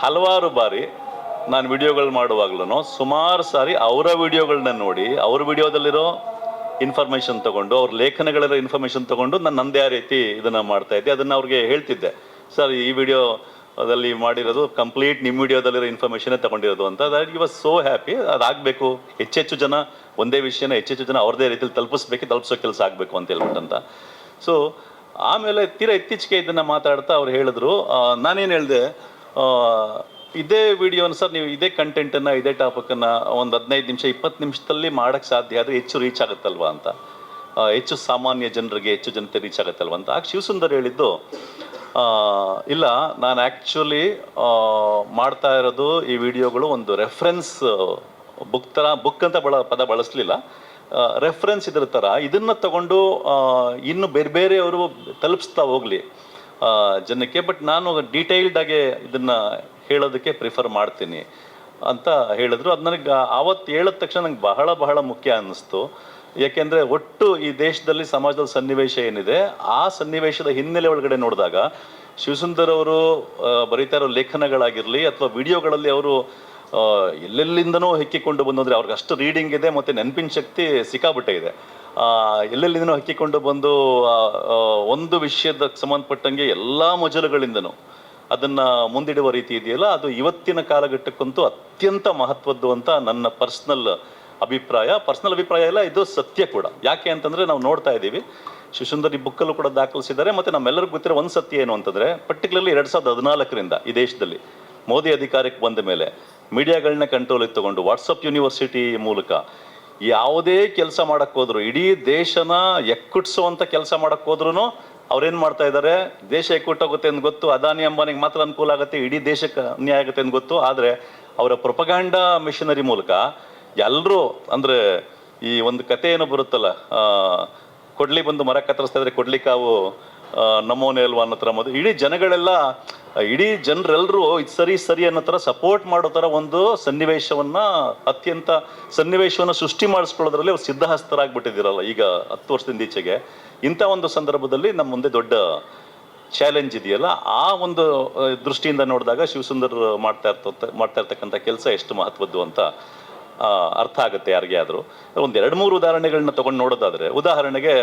ಹಲವಾರು ಬಾರಿ ನಾನು ವಿಡಿಯೋಗಳು ಮಾಡುವಾಗ್ಲೂ ಸುಮಾರು ಸಾರಿ ಅವರ ವಿಡಿಯೋಗಳನ್ನ ನೋಡಿ, ಅವ್ರ ವಿಡಿಯೋದಲ್ಲಿರೋ ಇನ್ಫಾರ್ಮೇಷನ್ ತಗೊಂಡು, ಅವ್ರ ಲೇಖನಗಳಿರೋ ಇನ್ಫಾರ್ಮೇಷನ್ ತಗೊಂಡು ನಾನು ನಂದೇ ಆ ರೀತಿ ಇದನ್ನು ಮಾಡ್ತಾ ಇದ್ದೆ. ಅದನ್ನು ಅವ್ರಿಗೆ ಹೇಳ್ತಿದ್ದೆ. ಸರ್, ಈ ವಿಡಿಯೋ ಅದಲ್ಲಿ ಮಾಡಿರೋದು ಕಂಪ್ಲೀಟ್ ನಿಮ್ಮ ವಿಡಿಯೋದಲ್ಲಿರೋ ಇನ್ಫಾರ್ಮೇಷನೇ ತಗೊಂಡಿರೋದು ಅಂತ. ಯು ವಾಸ್ ಸೋ ಹ್ಯಾಪಿ ಅದಾಗಬೇಕು ಹೆಚ್ಚೆಚ್ಚು ಜನ ಒಂದೇ ವಿಷಯನ ಹೆಚ್ಚೆಚ್ಚು ಜನ ಅವ್ರದೇ ರೀತಿಯಲ್ಲಿ ತಲುಪಿಸ್ಬೇಕು ತಲುಪಿಸೋ ಕೆಲಸ ಆಗಬೇಕು ಅಂತ ಹೇಳ್ಬಿಟ್ಟಂತ. ಸೊ ಆಮೇಲೆ ತೀರಾ ಇತ್ತೀಚೆಗೆ ಇದನ್ನು ಮಾತಾಡ್ತಾ ಅವ್ರು ಹೇಳಿದ್ರು ನಾನೇನು ಹೇಳಿದೆ ಇದೇ ವಿಡಿಯೋನ ಸರ್ ನೀವು ಇದೇ ಕಂಟೆಂಟನ್ನು ಇದೇ ಟಾಪಿಕನ್ನು ಒಂದು ಹದಿನೈದು ನಿಮಿಷ, ಇಪ್ಪತ್ತು ನಿಮಿಷದಲ್ಲಿ ಮಾಡೋಕ್ಕೆ ಸಾಧ್ಯ ಆದರೆ ಹೆಚ್ಚು ರೀಚ್ ಆಗುತ್ತಲ್ವಾ ಅಂತ. ಹೆಚ್ಚು ಸಾಮಾನ್ಯ ಜನರಿಗೆ, ಹೆಚ್ಚು ಜನತೆ ರೀಚ್ ಆಗುತ್ತಲ್ವ ಅಂತ. ಆಗ ಶಿವಸುಂದರ್ ಹೇಳಿದ್ದು ಇಲ್ಲ, ನಾನು ಆ್ಯಕ್ಚುಲಿ ಮಾಡ್ತಾ ಇರೋದು ಈ ವಿಡಿಯೋಗಳು ಒಂದು ರೆಫರೆನ್ಸ್ ಬುಕ್ ಥರ ಬುಕ್ ಅಂತ ಬಳ, ಪದ ಬಳಸಲಿಲ್ಲ. ರೆಫರೆನ್ಸ್ ಇದ್ರ ಥರ ಇದನ್ನು ತಗೊಂಡು ಇನ್ನು ಬೇರೆ ಬೇರೆಯವರು ತಲುಪಿಸ್ತಾ ಹೋಗಲಿ. ಜನಕ್ಕೆ ಬಟ್ ನಾನು ಡೀಟೈಲ್ಡ್ ಆಗಿ ಇದನ್ನ ಹೇಳೋದಕ್ಕೆ ಪ್ರಿಫರ್ ಮಾಡ್ತೀನಿ ಅಂತ ಹೇಳಿದ್ರು. ಅದು ನನಗೆ ಆವತ್ತು ಹೇಳಿದ ತಕ್ಷಣ ನಂಗೆ ಬಹಳ ಬಹಳ ಮುಖ್ಯ ಅನ್ನಿಸ್ತು. ಯಾಕೆಂದ್ರೆ ಒಟ್ಟು ಈ ದೇಶದಲ್ಲಿ ಸಮಾಜದ ಸನ್ನಿವೇಶ ಏನಿದೆ, ಆ ಸನ್ನಿವೇಶದ ಹಿನ್ನೆಲೆ ಒಳಗಡೆ ನೋಡಿದಾಗ ಶಿವಸುಂದರ್ ಅವರು ಬರೀತಾ ಇರೋ ಲೇಖನಗಳಾಗಿರಲಿ ಅಥವಾ ವಿಡಿಯೋಗಳಲ್ಲಿ ಅವರು ಎಲ್ಲೆಲ್ಲಿಂದನೂ ಹೆಕ್ಕಿಕೊಂಡು ಬಂದಂದ್ರೆ ಅವ್ರಿಗೆ ಅಷ್ಟು ರೀಡಿಂಗ್ ಇದೆ, ಮತ್ತೆ ನೆನಪಿನ ಶಕ್ತಿ ಸಿಕ್ಕಾಬಿಟ್ಟೆ ಇದೆ. ಎಲ್ಲೆಲ್ಲಿಂದನೋ ಹಕ್ಕಿಕೊಂಡು ಬಂದು ಒಂದು ವಿಷಯದ ಸಂಬಂಧಪಟ್ಟಂಗೆ ಎಲ್ಲ ಮಜಲುಗಳಿಂದನೂ ಅದನ್ನ ಮುಂದಿಡುವ ರೀತಿ ಇದೆಯಲ್ಲ, ಅದು ಇವತ್ತಿನ ಕಾಲಘಟ್ಟಕ್ಕಂತೂ ಅತ್ಯಂತ ಮಹತ್ವದ್ದು ಅಂತ ನನ್ನ ಪರ್ಸ್ನಲ್ ಅಭಿಪ್ರಾಯ. ಪರ್ಸ್ನಲ್ ಅಭಿಪ್ರಾಯ ಇಲ್ಲ, ಇದು ಸತ್ಯ ಕೂಡ. ಯಾಕೆ ಅಂತಂದ್ರೆ ನಾವು ನೋಡ್ತಾ ಇದ್ದೀವಿ. ಶಿಶುಂದರ್ ಬುಕ್ಕಲ್ಲೂ ಕೂಡ ದಾಖಲಿಸಿದ್ದಾರೆ. ಮತ್ತೆ ನಮ್ಮೆಲ್ಲರಿಗೂ ಗೊತ್ತಿರೋ ಒಂದು ಸತ್ಯ ಏನು ಅಂತಂದ್ರೆ ಪರ್ಟಿಕ್ಯುಲರ್ಲಿ ಎರಡು ಸಾವಿರದ ಹದಿನಾಲ್ಕರಿಂದ ಈ ದೇಶದಲ್ಲಿ ಮೋದಿ ಅಧಿಕಾರಕ್ಕೆ ಬಂದ ಮೇಲೆ ಮೀಡಿಯಾಗಳನ್ನ ಕಂಟ್ರೋಲಿಗೆ ತಗೊಂಡು ವಾಟ್ಸಪ್ ಯೂನಿವರ್ಸಿಟಿ ಮೂಲಕ ಯಾವುದೇ ಕೆಲಸ ಮಾಡಕ್ಕೆ ಹೋದ್ರು ಇಡೀ ದೇಶನ ಎಕ್ಕುಟ್ಸುವಂತ ಕೆಲಸ ಮಾಡಕ್ ಹೋದ್ರು ಅವ್ರೇನ್ ಮಾಡ್ತಾ ಇದ್ದಾರೆ ದೇಶ ಎಕ್ಕುಟ್ಟೋಗುತ್ತೆ ಅಂತ ಗೊತ್ತು ಅದಾನಿ ಅಂಬಾನಿಗೆ ಮಾತ್ರ ಅನುಕೂಲ ಆಗುತ್ತೆ ಇಡೀ ದೇಶಕ್ಕೆ ಅನ್ಯಾಯ ಆಗುತ್ತೆ ಅಂತ ಗೊತ್ತು. ಆದರೆ ಅವರ ಪ್ರೊಪಗಾಂಡ ಮಿಷನರಿ ಮೂಲಕ ಎಲ್ಲರೂ ಅಂದ್ರೆ ಈ ಒಂದು ಕಥೆ ಏನೋ ಬರುತ್ತಲ್ಲ ಕೊಡ್ಲಿ ಬಂದು ಮರ ಕತ್ತರಿಸ್ತಾ ಇದ್ರೆ ಕೊಡ್ಲಿ ಕಾವು ಆ, ನಮೋನೆ ಅಲ್ವಾ ಅನ್ನೋ ಥರ ಮೊದಲು ಇಡೀ ಜನಗಳೆಲ್ಲ, ಇಡೀ ಜನರೆಲ್ಲರೂ ಇದು ಸರಿ ಸರಿ ಅನ್ನೋ ಥರ ಸಪೋರ್ಟ್ ಮಾಡೋ ಥರ ಒಂದು ಸನ್ನಿವೇಶವನ್ನ, ಅತ್ಯಂತ ಸನ್ನಿವೇಶವನ್ನ ಸೃಷ್ಟಿ ಮಾಡಿಸ್ಕೊಳ್ಳೋದ್ರಲ್ಲಿ ಅವ್ರು ಸಿದ್ಧಹಸ್ತರಾಗ್ಬಿಟ್ಟಿದ್ದೀರಲ್ಲ ಈಗ ಹತ್ತು ವರ್ಷದಿಂದ ಈಚೆಗೆ. ಇಂಥ ಒಂದು ಸಂದರ್ಭದಲ್ಲಿ ನಮ್ಮ ಮುಂದೆ ದೊಡ್ಡ ಚಾಲೆಂಜ್ ಇದೆಯಲ್ಲ, ಆ ಒಂದು ದೃಷ್ಟಿಯಿಂದ ನೋಡಿದಾಗ ಶಿವಸುಂದರ್ ಮಾಡ್ತಾ ಇರ್ತ ಮಾಡ್ತಾ ಇರ್ತಕ್ಕಂಥ ಕೆಲಸ ಎಷ್ಟು ಮಹತ್ವದ್ದು ಅಂತ ಅರ್ಥ ಆಗುತ್ತೆ ಯಾರಿಗೆ ಆದರೂ ಒಂದು ಎರಡು ಮೂರು ಉದಾಹರಣೆಗಳನ್ನ ತಗೊಂಡು ನೋಡೋದಾದ್ರೆ, ಉದಾಹರಣೆಗೆ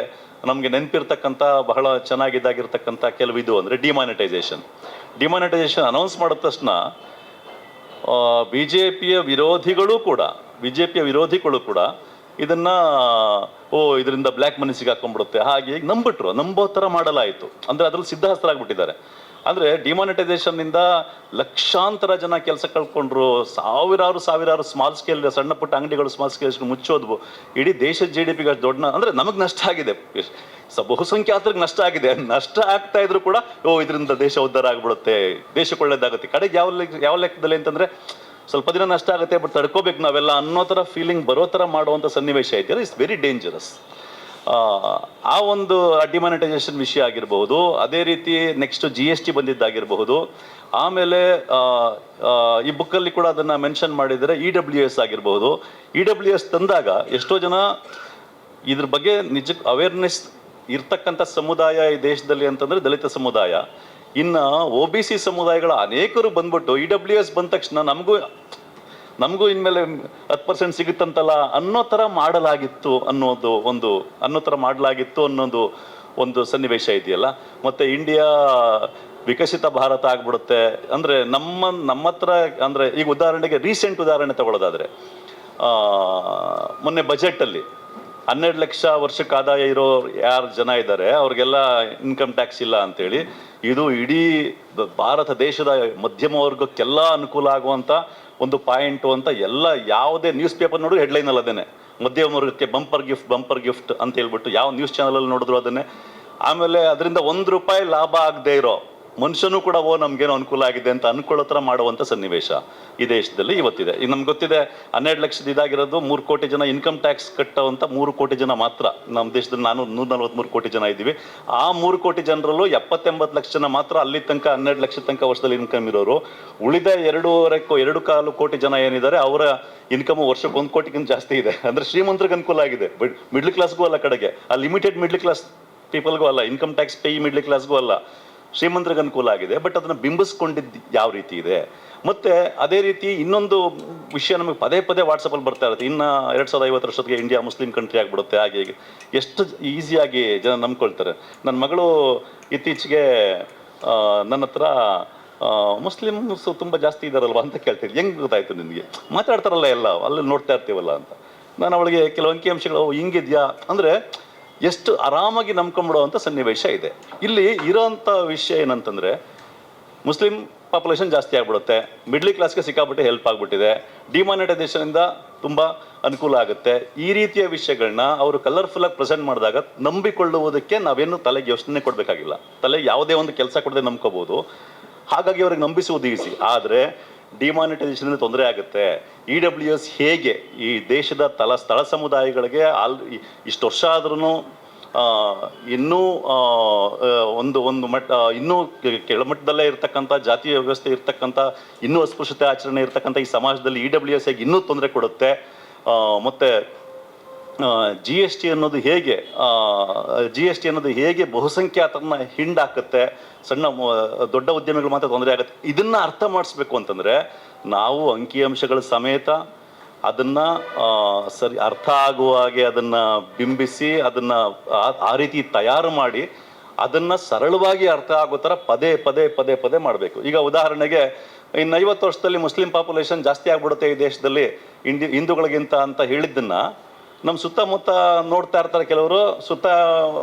ನಮಗೆ ನೆನಪಿರ್ತಕ್ಕಂಥ ಬಹಳ ಚೆನ್ನಾಗಿದ್ದಾಗಿರ್ತಕ್ಕಂಥ ಕೆಲವು ಇದು ಅಂದರೆ ಡಿಮಾನಿಟೈಸೇಷನ್. ಡಿಮಾನಿಟೈಸೇಷನ್ ಅನೌನ್ಸ್ ಮಾಡಿದ ತಕ್ಷಣ ಬಿ ಜೆ ಪಿಯ ವಿರೋಧಿಗಳು ಕೂಡ ಬಿ ಜೆ ಪಿಯ ವಿರೋಧಿಗಳು ಕೂಡ ಇದನ್ನ, ಓ, ಇದರಿಂದ ಬ್ಲ್ಯಾಕ್ ಮನಿ ಸಿಗಾಕೊಂಡ್ಬಿಡುತ್ತೆ. ಹಾಗೆ ನಂಬಿಟ್ರು, ನಂಬೋ ಥರ ಮಾಡಲಾಯಿತು. ಅಂದ್ರೆ ಅದ್ರಲ್ಲಿ ಸಿದ್ಧಹಸ್ತರಾಗ್ಬಿಟ್ಟಿದ್ದಾರೆ. ಅಂದ್ರೆ ಡಿಮಾನಿಟೈಸೇಷನ್ ಇಂದ ಲಕ್ಷಾಂತರ ಜನ ಕೆಲಸ ಕಳ್ಕೊಂಡ್ರು. ಸಾವಿರಾರು ಸಾವಿರಾರು ಸ್ಮಾಲ್ ಸ್ಕೇಲ್ ಸಣ್ಣ ಪುಟ್ಟ ಅಂಗಡಿಗಳು ಸ್ಮಾಲ್ ಸ್ಕೇಲ್ ಮುಚ್ಚೋದ್ವು. ಇಡೀ ದೇಶದ ಜಿ ಡಿ ಪಿಗೆ ದೊಡ್ಡ ಅಂದ್ರೆ ನಮಗೆ ನಷ್ಟ ಆಗಿದೆ. ಸ- ಬಹುಸಂಖ್ಯಾತರಿಗೆ ನಷ್ಟ ಆಗಿದೆ. ನಷ್ಟ ಆಗ್ತಾ ಇದ್ರು ಕೂಡ, ಓ, ಇದರಿಂದ ದೇಶ ಉದ್ಧಾರ ಆಗ್ಬಿಡುತ್ತೆ. ದೇಶಕ್ಕೆ ಒಳ್ಳೇದಾಗುತ್ತೆ. ಕಡೆಗೆ ಯಾವ ಯಾವ ಲೆಕ್ಕದಲ್ಲಿ ಅಂತಂದ್ರೆ, ಸ್ವಲ್ಪ ದಿನ ನಷ್ಟ ಆಗುತ್ತೆ ಬಟ್ ತಡ್ಕೋಬೇಕು ನಾವೆಲ್ಲ ಅನ್ನೋ ಥರ ಫೀಲಿಂಗ್ ಬರೋ ಥರ ಮಾಡುವಂಥ ಸನ್ನಿವೇಶ ಇದೆಯಲ್ಲ ಇಟ್ಸ್ ವೆರಿ ಡೇಂಜರಸ್ ಆ ಒಂದು ಡಿಮಾನಿಟೈಸೇಷನ್ ವಿಷಯ ಆಗಿರಬಹುದು, ಅದೇ ರೀತಿ ನೆಕ್ಸ್ಟ್ ಜಿ ಎಸ್ ಟಿ ಬಂದಿದ್ದಾಗಿರಬಹುದು, ಆಮೇಲೆ ಈ ಬುಕ್ಕಲ್ಲಿ ಕೂಡ ಅದನ್ನು ಮೆನ್ಷನ್ ಮಾಡಿದರೆ ಇ ಡಬ್ಲ್ಯೂ ಎಸ್ ಆಗಿರಬಹುದು. ಇ ಡಬ್ಲ್ಯೂ ಎಸ್ ತಂದಾಗ ಎಷ್ಟೋ ಜನ ಇದ್ರ ಬಗ್ಗೆ ನಿಜ ಅವೇರ್ನೆಸ್ ಇರ್ತಕ್ಕಂಥ ಸಮುದಾಯ ಈ ದೇಶದಲ್ಲಿ ಅಂತಂದರೆ ದಲಿತ ಸಮುದಾಯ. ಇನ್ನು ಒ ಬಿ ಸಿ ಸಮುದಾಯಗಳ ಅನೇಕರು ಬಂದ್ಬಿಟ್ಟು ಇ ಡಬ್ಲ್ಯೂ ಎಸ್ ಬಂದ ತಕ್ಷಣ ನಮಗೂ ನಮಗೂ ಇನ್ಮೇಲೆ ಹತ್ತು ಪರ್ಸೆಂಟ್ ಸಿಗುತ್ತಂತಲ್ಲ ಅನ್ನೋ ಥರ ಮಾಡಲಾಗಿತ್ತು ಅನ್ನೋದು ಒಂದು, ಅನ್ನೋ ಥರ ಮಾಡಲಾಗಿತ್ತು ಅನ್ನೋದು ಒಂದು ಸನ್ನಿವೇಶ ಇದೆಯಲ್ಲ. ಮತ್ತು ಇಂಡಿಯಾ ವಿಕಸಿತ ಭಾರತ ಆಗ್ಬಿಡುತ್ತೆ. ಅಂದರೆ ನಮ್ಮ ನಮ್ಮ ಹತ್ರ, ಅಂದರೆ ಈಗ ಉದಾಹರಣೆಗೆ ರೀಸೆಂಟ್ ಉದಾಹರಣೆ ತಗೊಳ್ಳೋದಾದರೆ ಮೊನ್ನೆ ಬಜೆಟಲ್ಲಿ ಹನ್ನೆರಡು ಲಕ್ಷ ವರ್ಷಕ್ಕೆ ಆದಾಯ ಇರೋ ಯಾರು ಜನ ಇದ್ದಾರೆ, ಅವ್ರಿಗೆಲ್ಲ ಇನ್ಕಮ್ ಟ್ಯಾಕ್ಸ್ ಇಲ್ಲ ಅಂತೇಳಿ, ಇದು ಇಡೀ ಭಾರತ ದೇಶದ ಮಧ್ಯಮ ವರ್ಗಕ್ಕೆಲ್ಲ ಅನುಕೂಲ ಆಗುವಂತ ಒಂದು ಪಾಯಿಂಟು ಅಂತ ಎಲ್ಲ ಯಾವುದೇ ನ್ಯೂಸ್ ಪೇಪರ್ ನೋಡಿದ್ರು ಹೆಡ್ಲೈನ್ ಅಲ್ಲ ಅದೇನೆ. ಮಧ್ಯಮ ವರ್ಗಕ್ಕೆ ಬಂಪರ್ ಗಿಫ್ಟ್ ಬಂಪರ್ ಗಿಫ್ಟ್ ಅಂತ ಹೇಳ್ಬಿಟ್ಟು ಯಾವ ನ್ಯೂಸ್ ಚಾನಲಲ್ಲಿ ನೋಡಿದ್ರು ಅದನ್ನೇ. ಆಮೇಲೆ ಅದರಿಂದ ಒಂದು ರೂಪಾಯಿ ಲಾಭ ಆಗದೆ ಇರೋ ಮನುಷ್ಯನೂ ಕೂಡ, ಓ, ನಮ್ಗೇನು ಅನುಕೂಲ ಆಗಿದೆ ಅಂತ ಅನ್ಕೊಳ್ಳೋ ಮಾಡುವಂತ ಸನ್ನಿವೇಶ ಈ ದೇಶದಲ್ಲಿ ಇವತ್ತಿದೆ. ಇದು ನಮ್ಗೆ ಗೊತ್ತಿದೆ, ಹನ್ನೆರಡು ಲಕ್ಷದ ಇದಾಗಿರೋದು ಮೂರು ಕೋಟಿ ಜನ ಇನ್ಕಮ್ ಟ್ಯಾಕ್ಸ್ ಕಟ್ಟುವಂಥ ಮೂರು ಕೋಟಿ ಜನ ಮಾತ್ರ. ನಮ್ಮ ದೇಶದಲ್ಲಿ ನಾನು ನೂರ ನಲ್ವತ್ಮೂರು ಕೋಟಿ ಜನ ಇದ್ದೀವಿ. ಆ ಮೂರು ಕೋಟಿ ಜನರಲ್ಲೂ ಎಪ್ಪತ್ತೆಂಬತ್ತು ಲಕ್ಷ ಜನ ಮಾತ್ರ ಅಲ್ಲಿ ತನಕ, ಹನ್ನೆರಡು ಲಕ್ಷ ತನಕ ವರ್ಷದಲ್ಲಿ ಇನ್ಕಮ್ ಇರೋರು. ಉಳಿದ ಎರಡೂವರೆ ಎರಡು ಕಾಲು ಕೋಟಿ ಜನ ಏನಿದ್ದಾರೆ, ಅವರ ಇನ್ಕಮ್ ವರ್ಷಕ್ಕೆ ಒಂದು ಕೋಟಿಗಿಂತ ಜಾಸ್ತಿ ಇದೆ. ಅಂದ್ರೆ ಶ್ರೀಮಂತರಿಗೆ ಅನುಕೂಲ ಆಗಿದೆ. ಮಿಡ್ಲ್ ಕ್ಲಾಸ್ಗೂ ಅಲ್ಲ ಕಡೆಗೆ. ಆ ಲಿಮಿಟೆಡ್ ಮಿಡ್ಲ್ ಕ್ಲಾಸ್ ಪೀಪಲ್ಗೂ ಅಲ್ಲ ಇನ್ಕಮ್ ಟ್ಯಾಕ್ಸ್ ಪೇ ಮಿಡ್ಲ್ ಕ್ಲಾಸ್ಗೂ ಅಲ್ಲ. ಶ್ರೀಮಂತರಿಗೆ ಅನುಕೂಲ ಆಗಿದೆ ಬಟ್ ಅದನ್ನು ಬಿಂಬಿಸ್ಕೊಂಡಿದ್ದು ಯಾವ ರೀತಿ ಇದೆ? ಮತ್ತೆ ಅದೇ ರೀತಿ ಇನ್ನೊಂದು ವಿಷಯ ನಮಗೆ ಪದೇ ಪದೇ ವಾಟ್ಸಪ್ಪಲ್ಲಿ ಬರ್ತಾ ಇರುತ್ತೆ. ಇನ್ನು ಎರಡು ಸಾವಿರದ ಐವತ್ತು ವರ್ಷಕ್ಕೆ ಇಂಡಿಯಾ ಮುಸ್ಲಿಂ ಕಂಟ್ರಿ ಆಗಿಬಿಡುತ್ತೆ, ಹಾಗೆ ಹೀಗೆ. ಎಷ್ಟು ಈಸಿಯಾಗಿ ಜನ ನಂಬ್ಕೊಳ್ತಾರೆ. ನನ್ನ ಮಗಳು ಇತ್ತೀಚೆಗೆ ನನ್ನ ಹತ್ರ ಮುಸ್ಲಿಮ್ಸ್ ತುಂಬ ಜಾಸ್ತಿ ಇದ್ದಾರಲ್ವ ಅಂತ ಕೇಳ್ತೀನಿ ಹೆಂಗೆ ಗೊತ್ತಾಯ್ತು ನಿನಗೆ? ಮಾತಾಡ್ತಾರಲ್ಲ ಎಲ್ಲ, ಅಲ್ಲಿ ನೋಡ್ತಾ ಇರ್ತೀವಲ್ಲ ಅಂತ. ನಾನು ಅವಳಿಗೆ ಕೆಲವು ಅಂಕಿಅಂಶಗಳು ಹಿಂಗಿದ್ಯಾ? ಅಂದರೆ ಎಷ್ಟು ಆರಾಮಾಗಿ ನಂಬ್ಕೊಂಬಿಡುವಂಥ ಸನ್ನಿವೇಶ ಇದೆ. ಇಲ್ಲಿ ಇರೋಂಥ ವಿಷಯ ಏನಂತಂದರೆ, ಮುಸ್ಲಿಂ ಪಾಪ್ಯುಲೇಷನ್ ಜಾಸ್ತಿ ಆಗ್ಬಿಡುತ್ತೆ. ಮಿಡ್ಲ್ ಕ್ಲಾಸ್ಗೆ ಸಿಕ್ಕಾಬಿಟ್ಟು ಹೆಲ್ಪ್ ಆಗಿಬಿಟ್ಟಿದೆ. ಡಿಮಾನಿಟೈಸೇಷನಿಂದ ತುಂಬ ಅನುಕೂಲ ಆಗುತ್ತೆ. ಈ ರೀತಿಯ ವಿಷಯಗಳನ್ನ ಅವರು ಕಲರ್ಫುಲ್ಲಾಗಿ ಪ್ರೆಸೆಂಟ್ ಮಾಡಿದಾಗ ನಂಬಿಕೊಳ್ಳುವುದಕ್ಕೆ ನಾವೇನು ತಲೆಗೆ ಯೋಚನೆ ಕೊಡಬೇಕಾಗಿಲ್ಲ. ತಲೆಗೆ ಯಾವುದೇ ಒಂದು ಕೆಲಸ ಕೊಡದೆ ನಂಬ್ಕೋಬೋದು. ಹಾಗಾಗಿ ಅವ್ರಿಗೆ ನಂಬಿಸುವುದು ಈಸಿ ಆದರೆ ಡಿಮಾನಿಟೈಸೇಷನ್ ತೊಂದರೆ ಆಗುತ್ತೆ. ಇ ಡಬ್ಲ್ಯೂ ಎಸ್ ಹೇಗೆ ಈ ದೇಶದ ತಲ, ಸ್ಥಳ ಸಮುದಾಯಗಳಿಗೆ ಆಲ್ ಇಷ್ಟು ವರ್ಷ ಆದ್ರೂ ಇನ್ನೂ ಒಂದು ಒಂದು ಮಟ್ಟ ಇನ್ನೂ ಕೆಳಮಟ್ಟದಲ್ಲೇ ಇರತಕ್ಕಂಥ ಜಾತಿ ವ್ಯವಸ್ಥೆ ಇರತಕ್ಕಂಥ, ಇನ್ನೂ ಅಸ್ಪೃಶ್ಯತೆ ಆಚರಣೆ ಇರ್ತಕ್ಕಂಥ ಈ ಸಮಾಜದಲ್ಲಿ ಇ ಡಬ್ಲ್ಯೂ ಎಸ್ ಇನ್ನೂ ತೊಂದರೆ ಕೊಡುತ್ತೆ ಮತ್ತೆ ಜಿ ಎಸ್ ಟಿ ಅನ್ನೋದು ಹೇಗೆ ಜಿ ಎಸ್ ಟಿ ಅನ್ನೋದು ಹೇಗೆ ಬಹುಸಂಖ್ಯಾತರನ್ನ ಹಿಂಡಾಕತ್ತೆ, ಸಣ್ಣ ದೊಡ್ಡ ಉದ್ಯಮಿಗಳು ಮಾತ್ರ ತೊಂದರೆ ಆಗುತ್ತೆ, ಇದನ್ನ ಅರ್ಥ ಮಾಡಿಸ್ಬೇಕು ಅಂತಂದ್ರೆ ನಾವು ಅಂಕಿಅಂಶಗಳ ಸಮೇತ ಅದನ್ನ ಸರಿ ಅರ್ಥ ಆಗುವ ಹಾಗೆ ಅದನ್ನ ಬಿಂಬಿಸಿ ಅದನ್ನ ಆ- ಆ ರೀತಿ ತಯಾರು ಮಾಡಿ ಅದನ್ನ ಸರಳವಾಗಿ ಅರ್ಥ ಆಗೋ ಥರ ಪದೇ ಪದೇ ಪದೇ ಪದೇ ಮಾಡಬೇಕು. ಈಗ ಉದಾಹರಣೆಗೆ ಇನ್ನು ಐವತ್ತು ವರ್ಷದಲ್ಲಿ ಮುಸ್ಲಿಂ ಪಾಪ್ಯುಲೇಷನ್ ಜಾಸ್ತಿ ಆಗ್ಬಿಡುತ್ತೆ ಈ ದೇಶದಲ್ಲಿ ಇಂಡಿ ಹಿಂದೂಗಳಿಗಿಂತ ಅಂತ ಹೇಳಿದ್ದನ್ನ ನಮ್ಮ ಸುತ್ತಮುತ್ತ ನೋಡ್ತಾ ಇರ್ತಾರೆ ಕೆಲವರು. ಸುತ್ತ